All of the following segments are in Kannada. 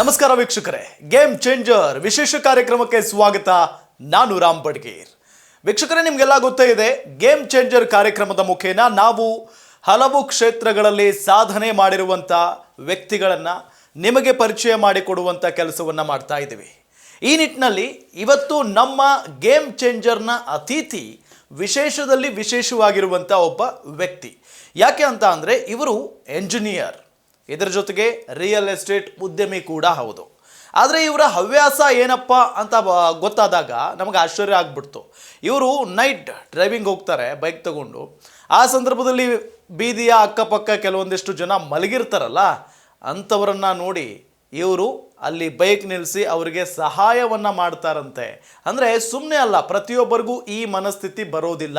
ನಮಸ್ಕಾರ ವೀಕ್ಷಕರೇ. ಗೇಮ್ ಚೇಂಜರ್ ವಿಶೇಷ ಕಾರ್ಯಕ್ರಮಕ್ಕೆ ಸ್ವಾಗತ. ನಾನು ರಾಮ್ ಬಡ್ಗೇರ್ ವೀಕ್ಷಕರೇ, ನಿಮಗೆಲ್ಲ ಗೊತ್ತೇ ಇದೆ ಗೇಮ್ ಚೇಂಜರ್ ಕಾರ್ಯಕ್ರಮದ ಮುಖೇನ ನಾವು ಹಲವು ಕ್ಷೇತ್ರಗಳಲ್ಲಿ ಸಾಧನೆ ಮಾಡಿರುವಂಥ ವ್ಯಕ್ತಿಗಳನ್ನು ನಿಮಗೆ ಪರಿಚಯ ಮಾಡಿಕೊಡುವಂಥ ಕೆಲಸವನ್ನು ಮಾಡ್ತಾ ಇದ್ದೀವಿ. ಈ ನಿಟ್ಟಿನಲ್ಲಿ ಇವತ್ತು ನಮ್ಮ ಗೇಮ್ ಚೇಂಜರ್ನ ಅತಿಥಿ ವಿಶೇಷದಲ್ಲಿ ವಿಶೇಷವಾಗಿರುವಂಥ ಒಬ್ಬ ವ್ಯಕ್ತಿ. ಯಾಕೆ ಅಂತ ಅಂದರೆ ಇವರು ಎಂಜಿನಿಯರ್ ಇದರ ಜೊತೆಗೆ ರಿಯಲ್ ಎಸ್ಟೇಟ್ ಉದ್ಯಮಿ ಕೂಡ ಹೌದು. ಆದರೆ ಇವರ ಹವ್ಯಾಸ ಏನಪ್ಪ ಅಂತ ಗೊತ್ತಾದಾಗ ನಮಗೆ ಆಶ್ಚರ್ಯ ಆಗ್ಬಿಡ್ತು. ಇವರು ನೈಟ್ ಡ್ರೈವಿಂಗ್ ಹೋಗ್ತಾರೆ ಬೈಕ್ ತಗೊಂಡು. ಆ ಸಂದರ್ಭದಲ್ಲಿ ಬೀದಿಯ ಅಕ್ಕಪಕ್ಕ ಕೆಲವೊಂದಿಷ್ಟು ಜನ ಮಲಗಿರ್ತಾರಲ್ಲ, ಅಂಥವರನ್ನು ನೋಡಿ ಇವರು ಅಲ್ಲಿ ಬೈಕ್ ನಿಲ್ಲಿಸಿ ಅವರಿಗೆ ಸಹಾಯವನ್ನು ಮಾಡ್ತಾರಂತೆ. ಅಂದರೆ ಸುಮ್ಮನೆ ಅಲ್ಲ, ಪ್ರತಿಯೊಬ್ಬರಿಗೂ ಈ ಮನಸ್ಥಿತಿ ಬರೋದಿಲ್ಲ.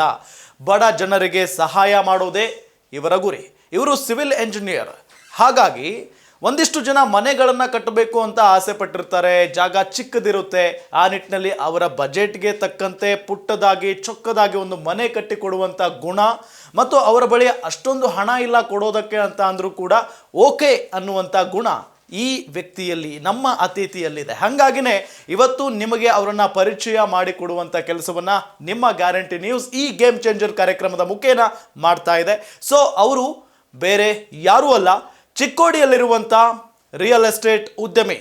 ಬಡ ಜನರಿಗೆ ಸಹಾಯ ಮಾಡೋದೇ ಇವರ ಗುರಿ. ಇವರು ಸಿವಿಲ್ ಎಂಜಿನಿಯರ್ ಹಾಗಾಗಿ ಒಂದಿಷ್ಟು ಜನ ಮನೆಗಳನ್ನು ಕಟ್ಟಬೇಕು ಅಂತ ಆಸೆ ಪಟ್ಟಿರ್ತಾರೆ, ಜಾಗ ಚಿಕ್ಕದಿರುತ್ತೆ, ಆ ನಿಟ್ಟಿನಲ್ಲಿ ಅವರ ಬಜೆಟ್ಗೆ ತಕ್ಕಂತೆ ಪುಟ್ಟದಾಗಿ, ಚೊಕ್ಕದಾಗಿ ಒಂದು ಮನೆ ಕಟ್ಟಿಕೊಡುವಂಥ ಗುಣ ಮತ್ತು ಅವರ ಬಳಿ ಅಷ್ಟೊಂದು ಹಣ ಇಲ್ಲ ಕೊಡೋದಕ್ಕೆ ಅಂತ ಅಂದರೂ ಕೂಡ ಓಕೆ ಅನ್ನುವಂಥ ಗುಣ ಈ ವ್ಯಕ್ತಿಯಲ್ಲಿ, ನಮ್ಮ ಅತಿಥಿಯಲ್ಲಿದೆ ಹಾಗಾಗಿನೇ ಇವತ್ತು ನಿಮಗೆ ಅವರನ್ನು ಪರಿಚಯ ಮಾಡಿಕೊಡುವಂಥ ಕೆಲಸವನ್ನು ನಿಮ್ಮ ಗ್ಯಾರಂಟಿ ನ್ಯೂಸ್ ಈ ಗೇಮ್ ಚೇಂಜರ್ ಕಾರ್ಯಕ್ರಮದ ಮುಖೇನ ಮಾಡ್ತಾ ಇದೆ. ಸೊ, ಅವರು ಬೇರೆ ಯಾರೂ ಅಲ್ಲ ಚಿಕ್ಕೋಡಿಯಲ್ಲಿರುವಂಥ ರಿಯಲ್ ಎಸ್ಟೇಟ್ ಉದ್ಯಮಿ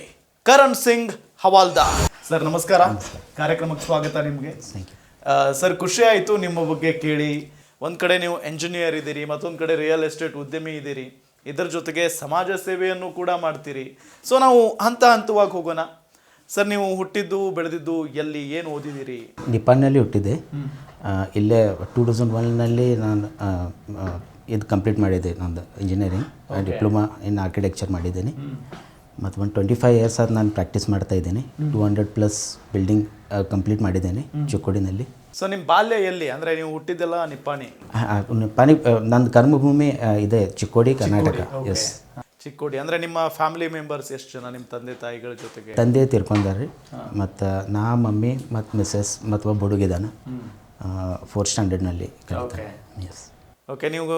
ಕರಣ್ ಸಿಂಗ್ ಹವಾಲ್ದಾರ್. ಸರ್ ನಮಸ್ಕಾರ. ಕಾರ್ಯಕ್ರಮಕ್ಕೆ ಸ್ವಾಗತ ನಿಮಗೆ. ಸರ್ ಖುಷಿ ಆಯಿತು ನಿಮ್ಮ ಬಗ್ಗೆ ಕೇಳಿ. ಒಂದು ಕಡೆ ನೀವು ಎಂಜಿನಿಯರ್ ಇದ್ದೀರಿ ಮತ್ತೊಂದು ಕಡೆ ರಿಯಲ್ ಎಸ್ಟೇಟ್ ಉದ್ಯಮಿ ಇದ್ದೀರಿ. ಇದರ ಜೊತೆಗೆ ಸಮಾಜ ಸೇವೆಯನ್ನು ಕೂಡ ಮಾಡ್ತೀರಿ. ಸೊ ನಾವು ಹಂತ ಹಂತವಾಗಿ ಹೋಗೋಣ. ಸರ್ ನೀವು ಹುಟ್ಟಿದ್ದು ಬೆಳೆದಿದ್ದು ಎಲ್ಲಿ ಏನು ಓದಿದ್ದೀರಿ? ನಿಪಾನ್ನಲ್ಲಿ ಹುಟ್ಟಿದೆ ಇಲ್ಲೇ ಟೂ ತೌಸಂಡ್ ಒನ್ನಲ್ಲಿ ನಾನು ಇದು ಕಂಪ್ಲೀಟ್ ಮಾಡಿದೆ ನಂದು ಇಂಜಿನಿಯರಿಂಗ್ ಡಿಪ್ಲೊಮಾ ಇನ್ ಆರ್ಕಿಟೆಕ್ಚರ್ ಮಾಡಿದ್ದೀನಿ. ಮತ್ತು ಒಂದು ಟ್ವೆಂಟಿ ಫೈವ್ ಇಯರ್ಸ್ ಆದ ನಾನು ಪ್ರಾಕ್ಟೀಸ್ ಮಾಡ್ತಾ ಇದ್ದೀನಿ. Two hundred plus building complete ಮಾಡಿದ್ದೇನೆ ಚಿಕ್ಕೋಡಿನಲ್ಲಿ ಸೊ ನಿಮ್ಮ ಬಾಲ್ಯ ಎಲ್ಲಿ? ಅಂದರೆ ನೀವು ಹುಟ್ಟಿದ್ದೆಲ್ಲ ನಿಪ್ಪಾಣಿ? ನಿಪ್ಪಾಣಿ ನಂದು ಕರ್ಮಭೂಮಿ ಇದೆ ಚಿಕ್ಕೋಡಿ ಕರ್ನಾಟಕ. ಎಸ್ ಚಿಕ್ಕೋಡಿ ಅಂದರೆ ನಿಮ್ಮ ಫ್ಯಾಮಿಲಿ ಮೆಂಬರ್ಸ್ ಎಷ್ಟು ಜನ? ನಿಮ್ಮ ತಂದೆ ತಾಯಿಗಳ ಜೊತೆಗೆ? ತಂದೆ ತೀರ್ಕೊಂಡಾರ್ರಿ ಮತ್ತು ನಾ ಮಮ್ಮಿ ಮತ್ತು ಮಿಸ್ಸಸ್ ಮತ್ತು ಒಬ್ಬ ಹುಡುಗಿದಾನ. ಫೋರ್ತ್ ಸ್ಟ್ಯಾಂಡರ್ಡ್ನಲ್ಲಿ ಕಲಿತಾರೆ ಎಸ್ ಓಕೆ ನೀವು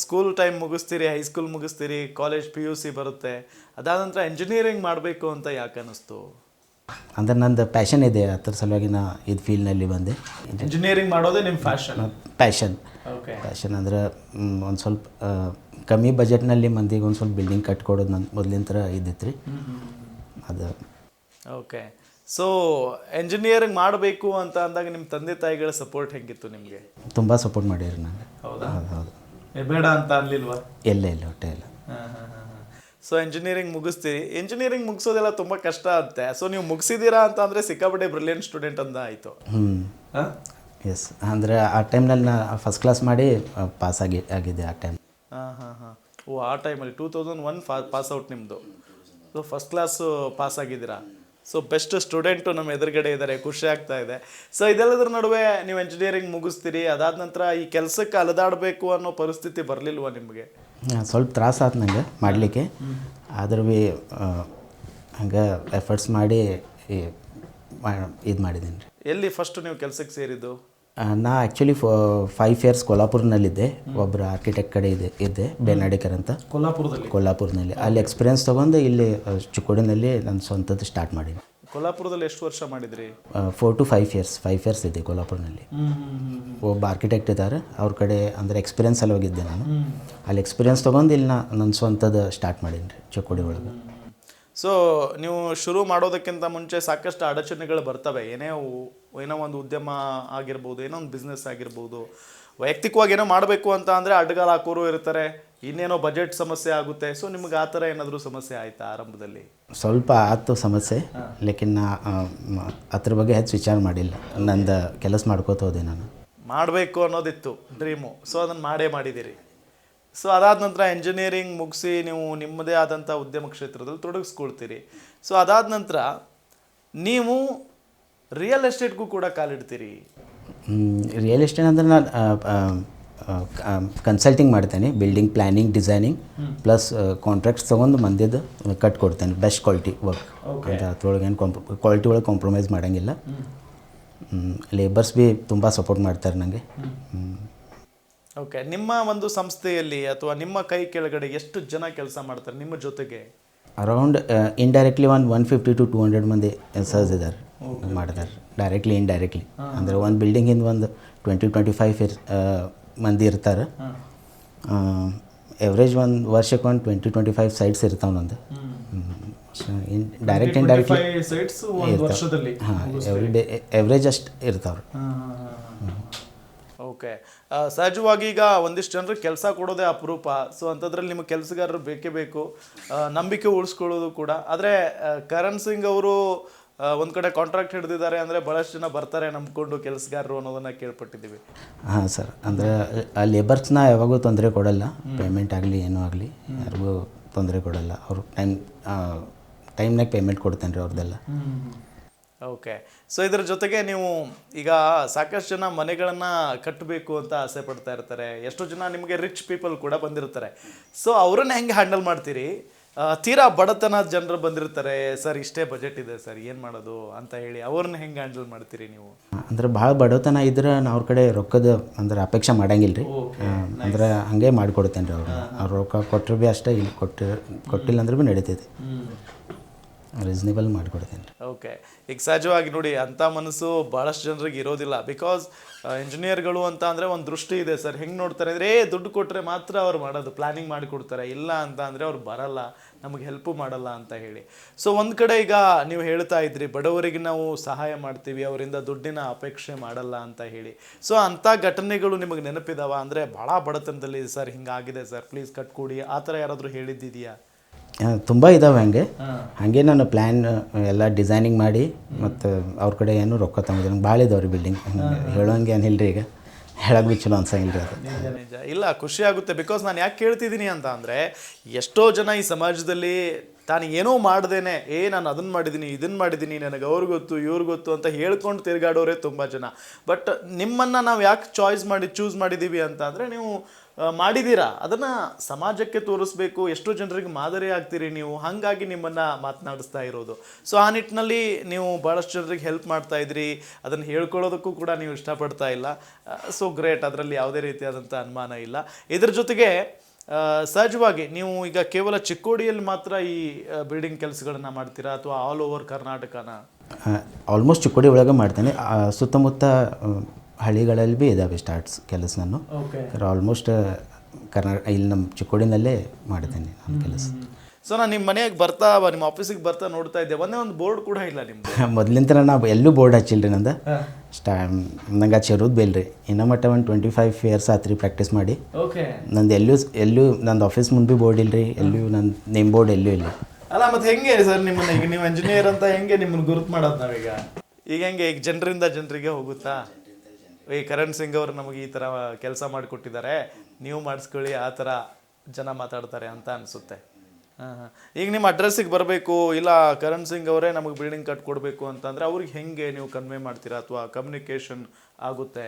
ಸ್ಕೂಲ್ ಟೈಮ್ ಮುಗಿಸ್ತೀರಿ ಹೈಸ್ಕೂಲ್ ಮುಗಿಸ್ತೀರಿ ಕಾಲೇಜ್ ಪಿ ಯು ಸಿ ಬರುತ್ತೆ. ಅದಾದ ನಂತರ ಇಂಜಿನಿಯರಿಂಗ್ ಮಾಡಬೇಕು ಅಂತ ಯಾಕೆ ಅನ್ನಿಸ್ತು? ಅಂದರೆ ನಂದು ಪ್ಯಾಷನ್ ಇದೆ ಅದ್ರ ಸಲುವಾಗಿ ನಾ ಇದು ಫೀಲ್ಡ್ನಲ್ಲಿ ಬಂದೆ. ಇಂಜಿನಿಯರಿಂಗ್ ಮಾಡೋದೇ ನಿಮ್ಮ ಫ್ಯಾಷನ್ ಪ್ಯಾಷನ್ ಓಕೆ ಪ್ಯಾಷನ್ ಅಂದ್ರೆ ಒಂದು ಸ್ವಲ್ಪ ಕಮ್ಮಿ ಬಜೆಟ್ನಲ್ಲಿ ಮಂದಿಗೆ ಒಂದು ಸ್ವಲ್ಪ ಬಿಲ್ಡಿಂಗ್ ಕಟ್ಕೊಡೋದು ನನ್ನ ಮೊದಲಿನ ಥರ ಇದ್ದಿತ್ತು ರೀ ಅದು. ಓಕೆ ಸೊ ಎಂಜಿನಿಯರಿಂಗ್ ಮಾಡಬೇಕು ಅಂತ ಅಂದಾಗ ನಿಮ್ಮ ತಂದೆ ತಾಯಿಗಳ ಸಪೋರ್ಟ್ ಹೆಂಗಿತ್ತು ನಿಮಗೆ? ತುಂಬ ಸಪೋರ್ಟ್ ಮಾಡಿದ್ರು ನನಗೆ ಹೌದಾ? ಹೌದು ಹೌದು. ಬೇಡ ಅಂತ ಅನ್ಲಿಲ್ವಾ? ಎಲ್ಲ ಇಲ್ಲ ಹೊಟ್ಟೆ ಇಲ್ಲ. ಸೊ ಎಂಜಿನಿಯರಿಂಗ್ ಮುಗಿಸ್ತೀರಿ. ಎಂಜಿನಿಯರಿಂಗ್ ಮುಗಿಸೋದೆಲ್ಲ ತುಂಬ ಕಷ್ಟ ಅಂತೆ. ಸೊ ನೀವು ಮುಗಿಸಿದ್ದೀರಾ ಅಂತ ಅಂದರೆ ಸಿಕ್ಕಾಪಟ್ಟೆ ಬ್ರಿಲಿಯಂಟ್ ಸ್ಟೂಡೆಂಟ್ ಅಂತ ಆಯಿತು. ಹ್ಞೂ ಎಸ್ ಅಂದರೆ ಆ ಟೈಮ್ನಲ್ಲಿ ನಾ ಫಸ್ಟ್ ಕ್ಲಾಸ್ ಮಾಡಿ ಪಾಸ್ ಆಗಿ ಆಗಿದ್ದೆ ಆ ಟೈಮ್ ಹಾಂ ಹಾಂ ಹಾಂ. ಓ ಆ ಟೈಮಲ್ಲಿ ಟೂ ತೌಸಂಡ್ ಒನ್ ಫಾ ಪಾಸ್ ಔಟ್ ನಿಮ್ಮದು ಸೊ ಫಸ್ಟ್ ಕ್ಲಾಸು ಪಾಸ್ ಆಗಿದ್ದೀರಾ? ಸೊ ಬೆಸ್ಟ್ ಸ್ಟೂಡೆಂಟು ನಮ್ಮ ಎದುರುಗಡೆ ಇದ್ದಾರೆ ಖುಷಿ ಆಗ್ತಾ ಇದೆ. ಸೊ ಇದೆಲ್ಲದರ ನಡುವೆ ನೀವು ಎಂಜಿನಿಯರಿಂಗ್ ಮುಗಿಸ್ತೀರಿ ಅದಾದ ನಂತರ ಈ ಕೆಲಸಕ್ಕೆ ಅಲೆದಾಡಬೇಕು ಅನ್ನೋ ಪರಿಸ್ಥಿತಿ ಬರಲಿಲ್ವ ನಿಮಗೆ? ಸ್ವಲ್ಪ ತ್ರಾಸ ಆಯ್ತು ನನಗೆ ಮಾಡಲಿಕ್ಕೆ. ಆದರೂ ಭೀ ಹಂಗೆ ಎಫರ್ಟ್ಸ್ ಮಾಡಿ ಇದು ಮಾಡಿದ್ದೀನಿ. ರೀ ಎಲ್ಲಿ ಫಸ್ಟ್ ನೀವು ಕೆಲಸಕ್ಕೆ ಸೇರಿದ್ದು? ನಾ ಆ್ಯಕ್ಚುಲಿ ಫೈವ್ ಇಯರ್ಸ್ ಕೊಲ್ಹಾಪುರ್ನಲ್ಲಿದ್ದೆ ಒಬ್ಬರು ಆರ್ಕಿಟೆಕ್ಟ್ ಕಡೆ ಇದೆ ಇದ್ದೆ ಬೇನಾಡಿಕರ್ ಅಂತ. ಕೊಲ್ಹಾಪುರದಲ್ಲಿ ಕೊಲ್ಹಾಪುರ್ನಲ್ಲಿ ಅಲ್ಲಿ ಎಕ್ಸ್ಪೀರಿಯನ್ಸ್ ತೊಗೊಂಡು ಇಲ್ಲಿ ಚಿಕ್ಕೋಡಿನಲ್ಲಿ ನನ್ನ ಸ್ವಂತದ್ದು ಸ್ಟಾರ್ಟ್ ಮಾಡೀನಿ ಕೊಲ್ಲಾಪುರದಲ್ಲಿ ಎಷ್ಟು ವರ್ಷ ಮಾಡಿದ್ರಿ? Four to five years five years ಇದೆ ಕೊಲ್ಹಾಪುರ್ನಲ್ಲಿ ಒಬ್ಬ ಆರ್ಕಿಟೆಕ್ಟ್ ಇದ್ದಾರೆ ಅವ್ರ ಕಡೆ ಅಂದರೆ ಎಕ್ಸ್ಪೀರಿಯನ್ಸ್ ಅಲ್ಲಿ ಹೋಗಿದ್ದೆ ನಾನು. ಅಲ್ಲಿ ಎಕ್ಸ್ಪೀರಿಯನ್ಸ್ ತೊಗೊಂಡು ಇಲ್ಲಿ ನಾ ನನ್ನ ಸ್ವಂತದ ಸ್ಟಾರ್ಟ್ ಮಾಡೀನಿ ರೀ ಚಿಕ್ಕೋಡಿ ಒಳಗೆ. ಸೊ ನೀವು ಶುರು ಮಾಡೋದಕ್ಕಿಂತ ಮುಂಚೆ ಸಾಕಷ್ಟು ಅಡಚಣೆಗಳು ಬರ್ತವೆ ಏನೇ ಏನೋ ಒಂದು ಉದ್ಯಮ ಆಗಿರ್ಬೋದು ಏನೋ ಒಂದು ಬಿಸ್ನೆಸ್ ಆಗಿರ್ಬೋದು ವೈಯಕ್ತಿಕವಾಗಿ ಏನೋ ಮಾಡಬೇಕು ಅಂತ ಅಂದರೆ ಅಡ್ಗಾಲ ಹಾಕೋರು ಇರ್ತಾರೆ ಇನ್ನೇನೋ ಬಜೆಟ್ ಸಮಸ್ಯೆ ಆಗುತ್ತೆ. ಸೊ ನಿಮ್ಗೆ ಆ ಥರ ಏನಾದರೂ ಸಮಸ್ಯೆ ಆಯಿತಾ ಆರಂಭದಲ್ಲಿ? ಸ್ವಲ್ಪ ಆಯ್ತು ಸಮಸ್ಯೆ ಲೇಕಿನ್ ಅದ್ರ ಬಗ್ಗೆ ಹೆಚ್ಚು ವಿಚಾರ ಮಾಡಿಲ್ಲ. ನಂದು ಕೆಲಸ ಮಾಡ್ಕೋತ ಹೋದೆ ನಾನು. ಮಾಡಬೇಕು ಅನ್ನೋದಿತ್ತು ಡ್ರೀಮು ಸೊ ಅದನ್ನು ಮಾಡೇ ಮಾಡಿದ್ದೀರಿ ಸೊ ಅದಾದ ನಂತರ ಇಂಜಿನಿಯರಿಂಗ್ ಮುಗಿಸಿ ನೀವು ನಿಮ್ಮದೇ ಆದಂಥ ಉದ್ಯಮ ಕ್ಷೇತ್ರದಲ್ಲಿ ತೊಡಗಿಸ್ಕೊಳ್ತೀರಿ. ಸೊ ಅದಾದ ನಂತರ ನೀವು ರಿಯಲ್ ಎಸ್ಟೇಟ್ಗೂ ಕೂಡ ಕಾಲಿಡ್ತೀರಿ? ರಿಯಲ್ ಎಸ್ಟೇಟ್ ಅಂದರೆ ನಾನು ಕನ್ಸಲ್ಟಿಂಗ್ ಮಾಡ್ತೇನೆ. Building planning designing plus contracts ತೊಗೊಂಡು ಮಂದಿದ್ದು ಕಟ್ಕೊಡ್ತೇನೆ. ಬೆಸ್ಟ್ ಕ್ವಾಲಿಟಿ ವರ್ಕ್ ಅಂತ ಅದ್ರೊಳಗೆ ಏನು ಕಾಂಪ್ರ ಕ್ವಾಲಿಟಿ ಒಳಗೆ ಕಾಂಪ್ರಮೈಸ್ ಮಾಡೋಂಗಿಲ್ಲ. ಲೇಬರ್ಸ್ ಭೀ ತುಂಬ ಸಪೋರ್ಟ್ ಮಾಡ್ತಾರೆ ನನಗೆ ಓಕೆ ನಿಮ್ಮ ಒಂದು ಸಂಸ್ಥೆಯಲ್ಲಿ ಅಥವಾ ನಿಮ್ಮ ಕೈ ಕೆಳಗಡೆ ಎಷ್ಟು ಜನ ಕೆಲಸ ಮಾಡ್ತಾರೆ ನಿಮ್ಮ ಜೊತೆಗೆ? ಅರೌಂಡ್ ಇಂಡೈರೆಕ್ಟ್ಲಿ ಒಂದು one fifty to two hundred ಮಂದಿ ಸರ್ಸ್ ಇದ್ದಾರೆ ಮಾಡಿದ್ದಾರೆ ಡೈರೆಕ್ಟ್ಲಿ ಇಂಡೈರೆಕ್ಟ್ಲಿ ಅಂದರೆ ಒಂದು ಬಿಲ್ಡಿಂಗಿಂದ ಒಂದು ಟ್ವೆಂಟಿ ಟ್ವೆಂಟಿ ಫೈವ್ ಇರ್ ಮಂದಿ ಇರ್ತಾರೆ. ಎವ್ರೇಜ್ ಒಂದು ವರ್ಷಕ್ಕೆ ಒಂದು ಟ್ವೆಂಟಿ ಟ್ವೆಂಟಿ ಫೈವ್ ಸೈಟ್ಸ್ ಇರ್ತಾವೆ ನಂದು. ಡೈರೆಕ್ಟ್ ಇಂಡೈರೆಕ್ಟ್ಲಿ ಸೈಟ್ಸ್ ಒಂದು ವರ್ಷದಲ್ಲಿ ಹಾಂ ಎವ್ರಿ ಡೇ ಎವ್ರೇಜ್ ಅಷ್ಟು ಇರ್ತಾವ್ರು. ಓಕೆ ಸಹಜವಾಗಿ ಈಗ ಒಂದಿಷ್ಟು ಜನರು ಕೆಲಸ ಕೊಡೋದೇ ಅಪರೂಪ. ಸೊ ಅಂಥದ್ರಲ್ಲಿ ನಿಮಗೆ ಕೆಲಸಗಾರರು ಬೇಕೇ ಬೇಕು. ನಂಬಿಕೆ ಉಳಿಸ್ಕೊಳ್ಳೋದು ಕೂಡ. ಆದರೆ ಕರಣ್ ಸಿಂಗ್ ಅವರು ಒಂದು ಕಡೆ ಕಾಂಟ್ರಾಕ್ಟ್ ಹಿಡಿದಿದ್ದಾರೆ ಅಂದರೆ ಭಾಳಷ್ಟು ಜನ ಬರ್ತಾರೆ ನಂಬ್ಕೊಂಡು ಕೆಲಸಗಾರರು ಅನ್ನೋದನ್ನು ಕೇಳ್ಪಟ್ಟಿದ್ದೀವಿ. ಹಾಂ ಸರ್ ಅಂದರೆ ಆ ಲೇಬರ್ಸ್ನ ಯಾವಾಗೂ ತೊಂದರೆ ಕೊಡಲ್ಲ. ಪೇಮೆಂಟ್ ಆಗಲಿ ಏನೂ ಆಗಲಿ ಯಾರಿಗೂ ತೊಂದರೆ ಕೊಡಲ್ಲ. ಅವರು ಟೈಮ್ ಟೈಮ್ನಾಗ ಪೇಮೆಂಟ್ ಕೊಡ್ತೇನೆ ರೀ ಅವ್ರದ್ದೆಲ್ಲ ಓಕೆ ಸೊ ಇದರ ಜೊತೆಗೆ ನೀವು ಈಗ ಸಾಕಷ್ಟು ಜನ ಮನೆಗಳನ್ನು ಕಟ್ಟಬೇಕು ಅಂತ ಆಸೆ ಪಡ್ತಾ ಇರ್ತಾರೆ. ಎಷ್ಟೋ ಜನ ನಿಮಗೆ ರಿಚ್ ಪೀಪಲ್ ಕೂಡ ಬಂದಿರ್ತಾರೆ. ಸೊ ಅವರನ್ನ ಹೆಂಗೆ ಹ್ಯಾಂಡಲ್ ಮಾಡ್ತೀರಿ? ತೀರಾ ಬಡತನ ಜನರು ಬಂದಿರ್ತಾರೆ ಸರ್ ಇಷ್ಟೇ ಬಜೆಟ್ ಇದೆ ಸರ್ ಏನು ಮಾಡೋದು? ಅಂತ ಹೇಳಿ ಅವ್ರನ್ನ ಹೆಂಗೆ ಹ್ಯಾಂಡಲ್ ಮಾಡ್ತೀರಿ ನೀವು? ಅಂದ್ರೆ ಭಾಳ ಬಡತನ ಇದ್ರೆ ನಾ ಅವ್ರ ಕಡೆ ರೊಕ್ಕದ ಅಂದ್ರೆ ಅಪೇಕ್ಷೆ ಮಾಡಂಗಿಲ್ಲ ರೀ ಅಂದ್ರೆ ಹಂಗೆ ಮಾಡಿಕೊಡ್ತೇನೆ ರೀ ಅವ್ರನ್ನ ಅವ್ರು ರೊಕ್ಕ ಕೊಟ್ಟರು ಭೀ ಅಷ್ಟೇ ಇಲ್ಲಿ ಕೊಟ್ಟು ಕೊಟ್ಟಿಲ್ಲ ಅಂದ್ರೆ ಭೀ ನಡೀತೈತಿ. ರೀಸನೇಬಲ್ ಮಾಡಿಕೊಡ್ತೇನೆ ರೀ ಓಕೆ ಈಗ ಸಹಜವಾಗಿ ನೋಡಿ ಅಂಥ ಮನಸ್ಸು ಭಾಳಷ್ಟು ಜನರಿಗೆ ಇರೋದಿಲ್ಲ. ಬಿಕಾಸ್ ಇಂಜಿನಿಯರ್ಗಳು ಅಂತ ಅಂದರೆ ಒಂದು ದೃಷ್ಟಿ ಇದೆ ಸರ್. ಹೆಂಗೆ ನೋಡ್ತಾರೆ ಅಂದರೆ ಏ ದುಡ್ಡು ಕೊಟ್ಟರೆ ಮಾತ್ರ ಅವ್ರು ಮಾಡೋದು ಪ್ಲಾನಿಂಗ್ ಮಾಡಿಕೊಡ್ತಾರೆ ಇಲ್ಲ ಅಂತ ಅಂದರೆ ಅವ್ರು ಬರಲ್ಲ. ನಮಗೆ ಹೆಲ್ಪು ಮಾಡಲ್ಲ ಅಂತ ಹೇಳಿ. ಸೊ ಒಂದು ಕಡೆ ಈಗ ನೀವು ಹೇಳ್ತಾ ಇದ್ರಿ ಬಡವರಿಗೆ ನಾವು ಸಹಾಯ ಮಾಡ್ತೀವಿ ಅವರಿಂದ ದುಡ್ಡಿನ ಅಪೇಕ್ಷೆ ಮಾಡಲ್ಲ ಅಂತ ಹೇಳಿ. ಸೊ ಅಂಥ ಘಟನೆಗಳು ನಿಮಗೆ ನೆನಪಿದಾವ? ಅಂದರೆ ಭಾಳ ಬಡತನದಲ್ಲಿ ಸರ್ ಹಿಂಗಾಗಿದೆ ಸರ್ ಪ್ಲೀಸ್ ಕಟ್ಕೊಡಿ ಆ ಥರ ಯಾರಾದರೂ ಹೇಳಿದ್ದಿದೆಯಾ? ತುಂಬ ಇದಾವೆ ಹಂಗೆ. ಹಾಗೆ ನಾನು ಪ್ಲ್ಯಾನ್ ಎಲ್ಲ ಡಿಸೈನಿಂಗ್ ಮಾಡಿ ಮತ್ತು ಅವ್ರ ಕಡೆ ಏನು ರೊಕ್ಕ ತಗೊಂಡಿದ್ದೆ ನಂಗೆ ಭಾಳ ಇದಾವ್ರಿ ರೀ ಬಿಲ್ಡಿಂಗ್ ಹೇಳೋಂಗೆ ಏನಿಲ್ಲ ರೀ ಈಗ. ಹೇಳಕ್ಕೆ ಚಲೋ ಅನ್ಸಂಗಿಲ್ಲ ರೀ ಅದು ನಿಜ ಇಲ್ಲ, ಖುಷಿ ಆಗುತ್ತೆ ಬಿಕಾಸ್ ನಾನು ಯಾಕೆ ಕೇಳ್ತಿದ್ದೀನಿ ಅಂತ ಅಂದರೆ, ಎಷ್ಟೋ ಜನ ಈ ಸಮಾಜದಲ್ಲಿ ತಾನು ಏನೋ ಮಾಡ್ದೇನೆ, ಏ, ನಾನು ಅದನ್ನು ಮಾಡಿದ್ದೀನಿ ಇದನ್ನು ಮಾಡಿದ್ದೀನಿ ನನಗೆ ಅವ್ರಿಗೆ ಗೊತ್ತು ಇವ್ರಿಗೆ ಗೊತ್ತು ಅಂತ ಹೇಳ್ಕೊಂಡು ತಿರುಗಾಡೋರೇ ತುಂಬ ಜನ. ಬಟ್ ನಿಮ್ಮನ್ನು ನಾವು ಯಾಕೆ ಚಾಯ್ಸ್ ಮಾಡಿ ಚೂಸ್ ಮಾಡಿದ್ದೀವಿ ಅಂತ ಅಂದರೆ, ನೀವು ಮಾಡಿದ್ದೀರಾ ಅದನ್ನು ಸಮಾಜಕ್ಕೆ ತೋರಿಸ್ಬೇಕು, ಎಷ್ಟೋ ಜನರಿಗೆ ಮಾದರಿ ಆಗ್ತೀರಿ ನೀವು. ಹಾಗಾಗಿ ನಿಮ್ಮನ್ನು ಮಾತನಾಡಿಸ್ತಾ ಇರೋದು. ಸೊ ಆ ನಿಟ್ಟಿನಲ್ಲಿ ನೀವು ಭಾಳಷ್ಟು ಜನರಿಗೆ ಹೆಲ್ಪ್ ಮಾಡ್ತಾ ಇದ್ರಿ. ಅದನ್ನು ಹೇಳ್ಕೊಳ್ಳೋದಕ್ಕೂ ಕೂಡ ನೀವು ಇಷ್ಟಪಡ್ತಾ ಇಲ್ಲ. ಸೊ ಗ್ರೇಟ್ ಅದರಲ್ಲಿ ಯಾವುದೇ ರೀತಿಯಾದಂಥ ಅನುಮಾನ ಇಲ್ಲ. ಇದ್ರ ಜೊತೆಗೆ ಸಹಜವಾಗಿ ನೀವು ಈಗ ಕೇವಲ ಚಿಕ್ಕೋಡಿಯಲ್ಲಿ ಮಾತ್ರ ಈ ಬಿಲ್ಡಿಂಗ್ ಕೆಲಸಗಳನ್ನು ಮಾಡ್ತೀರಾ? ಅಥವಾ ಆಲ್ ಓವರ್ ಕರ್ನಾಟಕನ? ಆಲ್ಮೋಸ್ಟ್ ಚಿಕ್ಕೋಡಿ ಒಳಗೆ ಮಾಡ್ತೇನೆ. ಸುತ್ತಮುತ್ತ ಹಳ್ಳಿಗಳಲ್ಲಿ ಭೀ ಇದಾವೆ ಸ್ಟಾರ್ಟ್ಸ್ ಕೆಲಸ ನಾನು ಆಲ್ಮೋಸ್ಟ್ ಕರ್ನಾಟಕ ಇಲ್ಲಿ ನಮ್ಮ ಚಿಕ್ಕೋಡಿನಲ್ಲೇ ಮಾಡ್ತೇನೆ ನಾನು ಕೆಲಸ. ಸೊ ನಾನು ನಿಮ್ಮ ಮನೆಗೆ ಬರ್ತಾ ನಿಮ್ಮ ಆಫೀಸಿಗೆ ಬರ್ತಾ ನೋಡ್ತಾ ಇದ್ದೆ. ಒಂದೇ ಒಂದು ಬೋರ್ಡ್ ಕೂಡ ಇಲ್ಲ ನಿಮ್ಮ ಮೊದಲಿಂದ ನಾನು ಎಲ್ಲೂ ಬೋರ್ಡ್ ಹಚ್ಚಿಲ್ರಿ ನಂದು. ಸ್ಟಾ ನಂಗೆ ಹಚ್ಚಿರೋದು ಬೇಲ್ ಬೇಲ್ರಿ. ಇನ್ನೂ ಮಟ್ಟ ಒಂದು ಟ್ವೆಂಟಿ ಫೈವ್ ಇಯರ್ಸ್ ಆತ್ರಿ ಪ್ರಾಕ್ಟೀಸ್ ಮಾಡಿ. ಓಕೆ ನಂದು ಎಲ್ಲೂ ಎಲ್ಲೂ ನಂದು ಆಫೀಸ್ ಮುಂದೆ ಭೀ ಬೋರ್ಡ್ ಇಲ್ಲ ರೀ ಎಲ್ಲೂ ನನ್ನ ನೇಮ್ ಬೋರ್ಡ್ ಎಲ್ಲೂ ಇಲ್ಲ. ಅಲ್ಲ ಮತ್ತೆ ಹೆಂಗೆ ಸರ್ ನಿಮ್ಮನ್ನ ಈಗ? ನೀವು ಇಂಜಿನಿಯರ್ ಅಂತ ಹೆಂಗೆ ನಿಮ್ಮನ್ನು ಗುರುತು ಮಾಡೋದು ನಾವೀಗ? ಈಗ ಹೆಂಗೆ ಈಗ ಜನರಿಂದ ಜನರಿಗೆ ಹೋಗುತ್ತಾ? ಈ ಕರಣ್ ಸಿಂಗ್ ಅವರು ನಮಗೆ ಈ ಥರ ಕೆಲಸ ಮಾಡಿಕೊಟ್ಟಿದ್ದಾರೆ. ನೀವು ಮಾಡಿಸ್ಕೊಳ್ಳಿ ಆ ಥರ ಜನ ಮಾತಾಡ್ತಾರೆ ಅಂತ ಅನಿಸುತ್ತೆ. ಹಾಂ ಹಾಂ. ಈಗ ನಿಮ್ಮ ಅಡ್ರೆಸ್ಸಿಗೆ ಬರಬೇಕು ಇಲ್ಲ ಕರಣ್ ಸಿಂಗ್ ಅವರೇ ನಮಗೆ ಬಿಲ್ಡಿಂಗ್ ಕಟ್ಕೊಡ್ಬೇಕು ಅಂತಂದರೆ ಅವ್ರಿಗೆ ಹೆಂಗೆ ನೀವು ಕನ್ವೆ ಮಾಡ್ತೀರಾ ಅಥವಾ ಕಮ್ಯುನಿಕೇಷನ್ ಆಗುತ್ತೆ?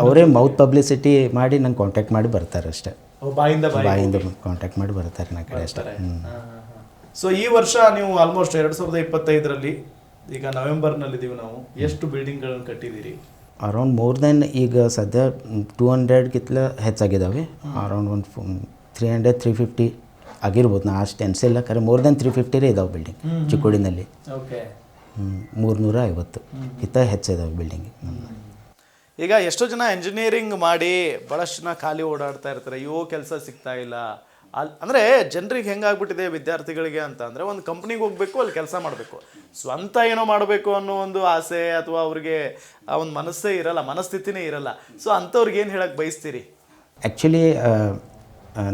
ಅವರೇ ಮೌತ್ ಪಬ್ಲಿಸಿಟಿ ಮಾಡಿ ನಂಗೆ ಕಾಂಟ್ಯಾಕ್ಟ್ ಮಾಡಿ ಬರ್ತಾರೆ ಅಷ್ಟೇ. ಬಾಯಿಂದ ಬಾಯಿ ಬಾಯಿಂದ ಕಾಂಟ್ಯಾಕ್ಟ್ ಮಾಡಿ ಬರ್ತಾರೆ ನನ್ನ ಕಡೆ ಅಷ್ಟೇ. ಸೊ ಈ ವರ್ಷ ನೀವು ಆಲ್ಮೋಸ್ಟ್ ಎರಡು ಸಾವಿರದ ಇಪ್ಪತ್ತೈದರಲ್ಲಿ ಈಗ ನವೆಂಬರ್ನಲ್ಲಿದ್ದೀವಿ ನಾವು. ಎಷ್ಟು ಬಿಲ್ಡಿಂಗ್ಗಳನ್ನು ಕಟ್ಟಿದ್ದೀರಿ? ಅರೌಂಡ್ ಮೋರ್ ದೆನ್ ಈಗ ಸದ್ಯ ಟೂ ಹಂಡ್ರೆಡ್ಗಿಂತಲ ಹೆಚ್ಚಾಗಿದ್ದಾವೆ ಅರೌಂಡ್ ಒಂದು ತ್ರೀ ಹಂಡ್ರೆಡ್ ತ್ರೀ ಫಿಫ್ಟಿ ಆಗಿರ್ಬೋದು. ನಾ ಅಷ್ಟು ಎನ್ಸಿಲ್ಲ ಖರೆ ಮೋರ್ ದೆನ್ ತ್ರೀ ಫಿಫ್ಟಿರೇ ಇದಾವೆ ಬಿಲ್ಡಿಂಗ್ ಚಿಕ್ಕೋಡಿನಲ್ಲಿ. ಓಕೆ. ಮೂರ್ನೂರ ಐವತ್ತು ಇತ್ತ ಹೆಚ್ಚಿದಾವೆ ಬಿಲ್ಡಿಂಗ್ ಈಗ ಎಷ್ಟೋ ಜನ ಇಂಜಿನಿಯರಿಂಗ್ ಮಾಡಿ ಭಾಳಷ್ಟು ಜನ ಖಾಲಿ ಓಡಾಡ್ತಾ ಇರ್ತಾರೆ. ಅಯ್ಯೋ ಕೆಲಸ ಸಿಗ್ತಾ ಇಲ್ಲ. ಅಲ್ಲಿ ಅಂದರೆ ಜನರಿಗೆ ಹೆಂಗಾಗ್ಬಿಟ್ಟಿದೆ ವಿದ್ಯಾರ್ಥಿಗಳಿಗೆ ಅಂತ ಅಂದರೆ ಒಂದು ಕಂಪ್ನಿಗೆ ಹೋಗಬೇಕು ಅಲ್ಲಿ ಕೆಲಸ ಮಾಡಬೇಕು. ಸ್ವಂತ ಏನೋ ಮಾಡಬೇಕು ಅನ್ನೋ ಒಂದು ಆಸೆ ಅಥವಾ ಅವ್ರಿಗೆ ಆ ಒಂದು ಮನಸ್ಸೇ ಇರಲ್ಲ ಮನಸ್ಥಿತಿನೇ ಇರಲ್ಲ. ಸೊ ಅಂಥವ್ರಿಗೆ ಏನು ಹೇಳಕ್ಕೆ ಬಯಸ್ತೀರಿ? ಆ್ಯಕ್ಚುಲಿ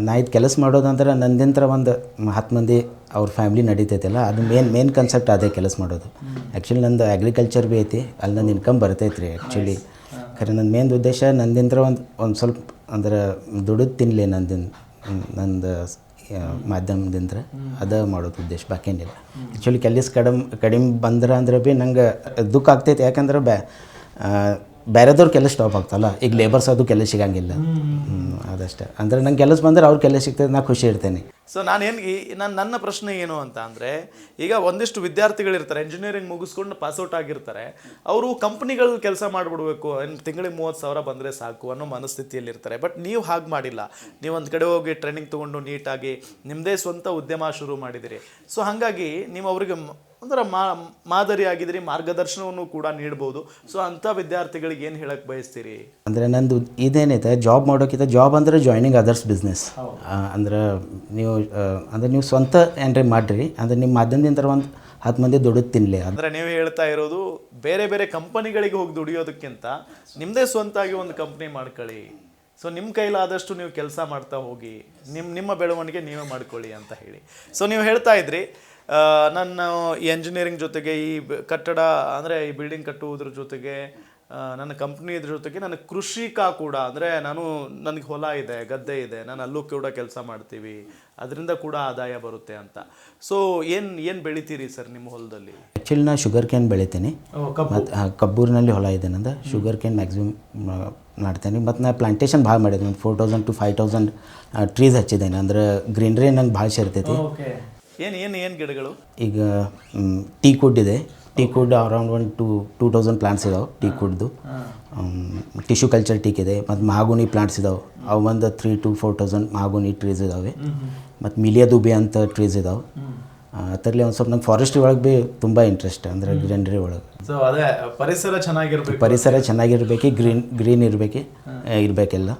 ನಾ ಇದು ಕೆಲಸ ಮಾಡೋದಂದ್ರೆ ನಂದಿಂತ್ರ ಒಂದು ಹತ್ತು ಮಂದಿ ಅವ್ರ ಫ್ಯಾಮ್ಲಿ ನಡೀತೈತಲ್ಲ ಅದು ಮೇನ್ ಮೇನ್ ಕನ್ಸೆಪ್ಟ್ ಅದೇ ಕೆಲಸ ಮಾಡೋದು. ಆ್ಯಕ್ಚುಲಿ ನಂದು ಅಗ್ರಿಕಲ್ಚರ್ ಭೀ ಐತಿ ಅಲ್ಲಿ ನಂದು ಇನ್ಕಮ್ ಬರ್ತೈತೆ ರೀ ಆ್ಯಕ್ಚುಲಿ ಖರೆ ನನ್ನ ಮೇನ್ ಉದ್ದೇಶ ನಂದಿಂತ್ರ ಒಂದು ಒಂದು ಸ್ವಲ್ಪ ಅಂದ್ರೆ ದುಡಿದು ತಿನ್ನಲಿ ನಂದಿನ ನಂದು ಮಾಧ್ಯಮದಿಂದ ಅದ ಮಾಡೋದು ಉದ್ದೇಶ ಬಾಕೇನಿಲ್ಲ ಆ್ಯಕ್ಚುಲಿ ಕೆಲಸ ಕಡಿಮೆ ಕಡಿಮೆ ಬಂದ್ರೆ ಅಂದ್ರೆ ಭೀ ನಂಗೆ ದುಃಖ ಆಗ್ತೈತೆ. ಯಾಕಂದ್ರೆ ಬ್ಯಾ ಬೇರೆದವ್ರ ಕೆಲಸ ಸ್ಟಾಪ್ ಆಗ್ತಲ್ಲ ಈಗ ಲೇಬರ್ಸ್ ಅದು ಕೆಲಸ ಸಿಗಂಗಿಲ್ಲ ಅದಷ್ಟೇ. ಅಂದರೆ ನಂಗೆ ಕೆಲಸ ಬಂದರೆ ಅವ್ರ ಕೆಲಸ ಸಿಗ್ತದೆ ನಾ ಖುಷಿ ಇರ್ತೇನೆ. ಸೊ ನಾನೇನು ನನ್ನ ನನ್ನ ಪ್ರಶ್ನೆ ಏನು ಅಂತ ಅಂದರೆ ಈಗ ಒಂದಿಷ್ಟು ವಿದ್ಯಾರ್ಥಿಗಳಿರ್ತಾರೆ ಇಂಜಿನಿಯರಿಂಗ್ ಮುಗಿಸ್ಕೊಂಡು ಪಾಸ್ಔಟ್ ಆಗಿರ್ತಾರೆ ಅವರು ಕಂಪ್ನಿಗಳು ಕೆಲಸ ಮಾಡಿಬಿಡ್ಬೇಕು ಏನು ತಿಂಗಳಿಗೆ ಮೂವತ್ತು ಸಾವಿರ ಬಂದರೆ ಸಾಕು ಅನ್ನೋ ಮನಸ್ಥಿತಿಯಲ್ಲಿ ಇರ್ತಾರೆ. ಬಟ್ ನೀವು ಹಾಗೆ ಮಾಡಿಲ್ಲ. ನೀವು ಒಂದು ಕಡೆ ಹೋಗಿ ಟ್ರೈನಿಂಗ್ ತೊಗೊಂಡು ನೀಟಾಗಿ ನಿಮ್ಮದೇ ಸ್ವಂತ ಉದ್ಯಮ ಶುರು ಮಾಡಿದಿರಿ. ಸೊ ಹಾಗಾಗಿ ನೀವು ಅವ್ರಿಗೆ ಒಂಥರ ಮಾ ಮಾದರಿ ಮಾರ್ಗದರ್ಶನವನ್ನು ಕೂಡ ನೀಡ್ಬೋದು. ಸೊ ಅಂಥ ವಿದ್ಯಾರ್ಥಿಗಳಿಗೆ ಏನು ಹೇಳಕ್ಕೆ ಬಯಸ್ತೀರಿ? ಅಂದರೆ ನಂದು ಇದೇನೈತೆ ಜಾಬ್ ಮಾಡೋಕ್ಕಿಂತ ಜಾಬ್ ಅಂದರೆ ಜಾಯ್ನಿಂಗ್ ಅದರ್ಸ್ ಬಿಸ್ನೆಸ್ ಅಂದ್ರೆ ನೀವು ಅಂದರೆ ನೀವು ಸ್ವಂತ ಏನ್ರಿ ಮಾಡಿರಿ ಅಂದರೆ ನಿಮ್ಮ ಮಾಧ್ಯಮದಿಂದ ಒಂದು ಹತ್ತು ಮಂದಿ ದುಡಿದು ತಿನ್ನಲಿ ಅದು. ಅಂದ್ರೆ ನೀವು ಹೇಳ್ತಾ ಇರೋದು ಬೇರೆ ಬೇರೆ ಕಂಪನಿಗಳಿಗೆ ಹೋಗಿ ದುಡಿಯೋದಕ್ಕಿಂತ ನಿಮ್ಮದೇ ಸ್ವಂತಾಗಿ ಒಂದು ಕಂಪ್ನಿ ಮಾಡ್ಕೊಳ್ಳಿ. ಸೊ ನಿಮ್ಮ ಕೈಲಾದಷ್ಟು ನೀವು ಕೆಲಸ ಮಾಡ್ತಾ ಹೋಗಿ ನಿಮ್ಮ ನಿಮ್ಮ ಬೆಳವಣಿಗೆ ನೀವೇ ಮಾಡ್ಕೊಳ್ಳಿ ಅಂತ ಹೇಳಿ. ಸೊ ನೀವು ಹೇಳ್ತಾ ಇದ್ರಿ ಆ, ನನ್ನ ಈ ಎಂಜಿನಿಯರಿಂಗ್ ಜೊತೆಗೆ ಈ ಬ- ಕಟ್ಟಡ ಅಂದರೆ ಈ ಬಿಲ್ಡಿಂಗ್ ಕಟ್ಟುವುದ್ರ ಜೊತೆಗೆ ಆ, ನನ್ನ ಕಂಪ್ನಿ ಇದ್ರ ಜೊತೆಗೆ ನನ್ನ ಕೃಷಿಕ ಕೂಡ ಅಂದರೆ ನಾನು ನನಗೆ ಹೊಲ ಇದೆ ಗದ್ದೆ ಇದೆ ನಾನು ಅಲ್ಲೂ ಕೂಡ ಕೆಲಸ ಮಾಡ್ತೀವಿ. ಅದರಿಂದ ಕೂಡ ಆದಾಯ ಬರುತ್ತೆ ಅಂತ. ಸೊ ಏನು ಏನು ಬೆಳಿತೀರಿ ಸರ್ ನಿಮ್ಮ ಹೊಲದಲ್ಲಿ? ಆ್ಯಕ್ಚುಲಿ ನಾನು ಶುಗರ್ ಕ್ಯಾನ್ ಬೆಳಿತೀನಿ. ಮತ್ತು ಕಬ್ಬೂರಿನಲ್ಲಿ ಹೊಲ ಇದೆ ನಂದು. ಶುಗರ್ ಕ್ಯಾನ್ ಮ್ಯಾಕ್ಸಿಮಮ್ ಮಾಡ್ತೇನೆ. ಮತ್ತು ನಾನು ಪ್ಲಾಂಟೇಷನ್ ಭಾಳ ಮಾಡಿದ್ದೀನಿ ಒಂದು four thousand to five thousand trees ಹಚ್ಚಿದ್ದೇನೆ. ಅಂದ್ರೆ ಗ್ರೀನ್ರಿ ನಂಗೆ ಭಾಳ ಸೇರ್ತೈತಿ ಏನು ಏನು ಏನು ಗಿಡಗಳು? ಈಗ ಟೀ ಕುಡ್ ಇದೆ. Teak wood around one to two thousand plants ಇದಾವೆ ಟೀ ಕುಡ್ದು. ಟಿಶ್ಯೂ ಕಲ್ಚರ್ ಟೀಕ್ ಇದೆ ಮತ್ತು ಮಹಾಗುನಿ ಪ್ಲಾಂಟ್ಸ್ ಇದಾವೆ. ಅವು ಒಂದು three to four thousand mahogany trees ಇದಾವೆ. ಮತ್ತು ಮಿಲಿಯಾ ದುಬೆ ಅಂತ ಟ್ರೀಸ್ ಇದಾವೆ. ಅದರಲ್ಲಿ ಒಂದು ಸ್ವಲ್ಪ ನಂಗೆ ಫಾರೆಸ್ಟ್ರಿ ಒಳಗೆ ಭೀ ತುಂಬ ಇಂಟ್ರೆಸ್ಟ್ ಅಂದರೆ ಗ್ರೀನರಿ ಒಳಗೆ. ಸೊ ಅದೇ ಪರಿಸರ ಚೆನ್ನಾಗಿರ್ಬೇಕು ಪರಿಸರ ಚೆನ್ನಾಗಿರ್ಬೇಕು ಗ್ರೀನ್ ಗ್ರೀನ್ ಇರಬೇಕು ಇರಬೇಕೆಲ್ಲ.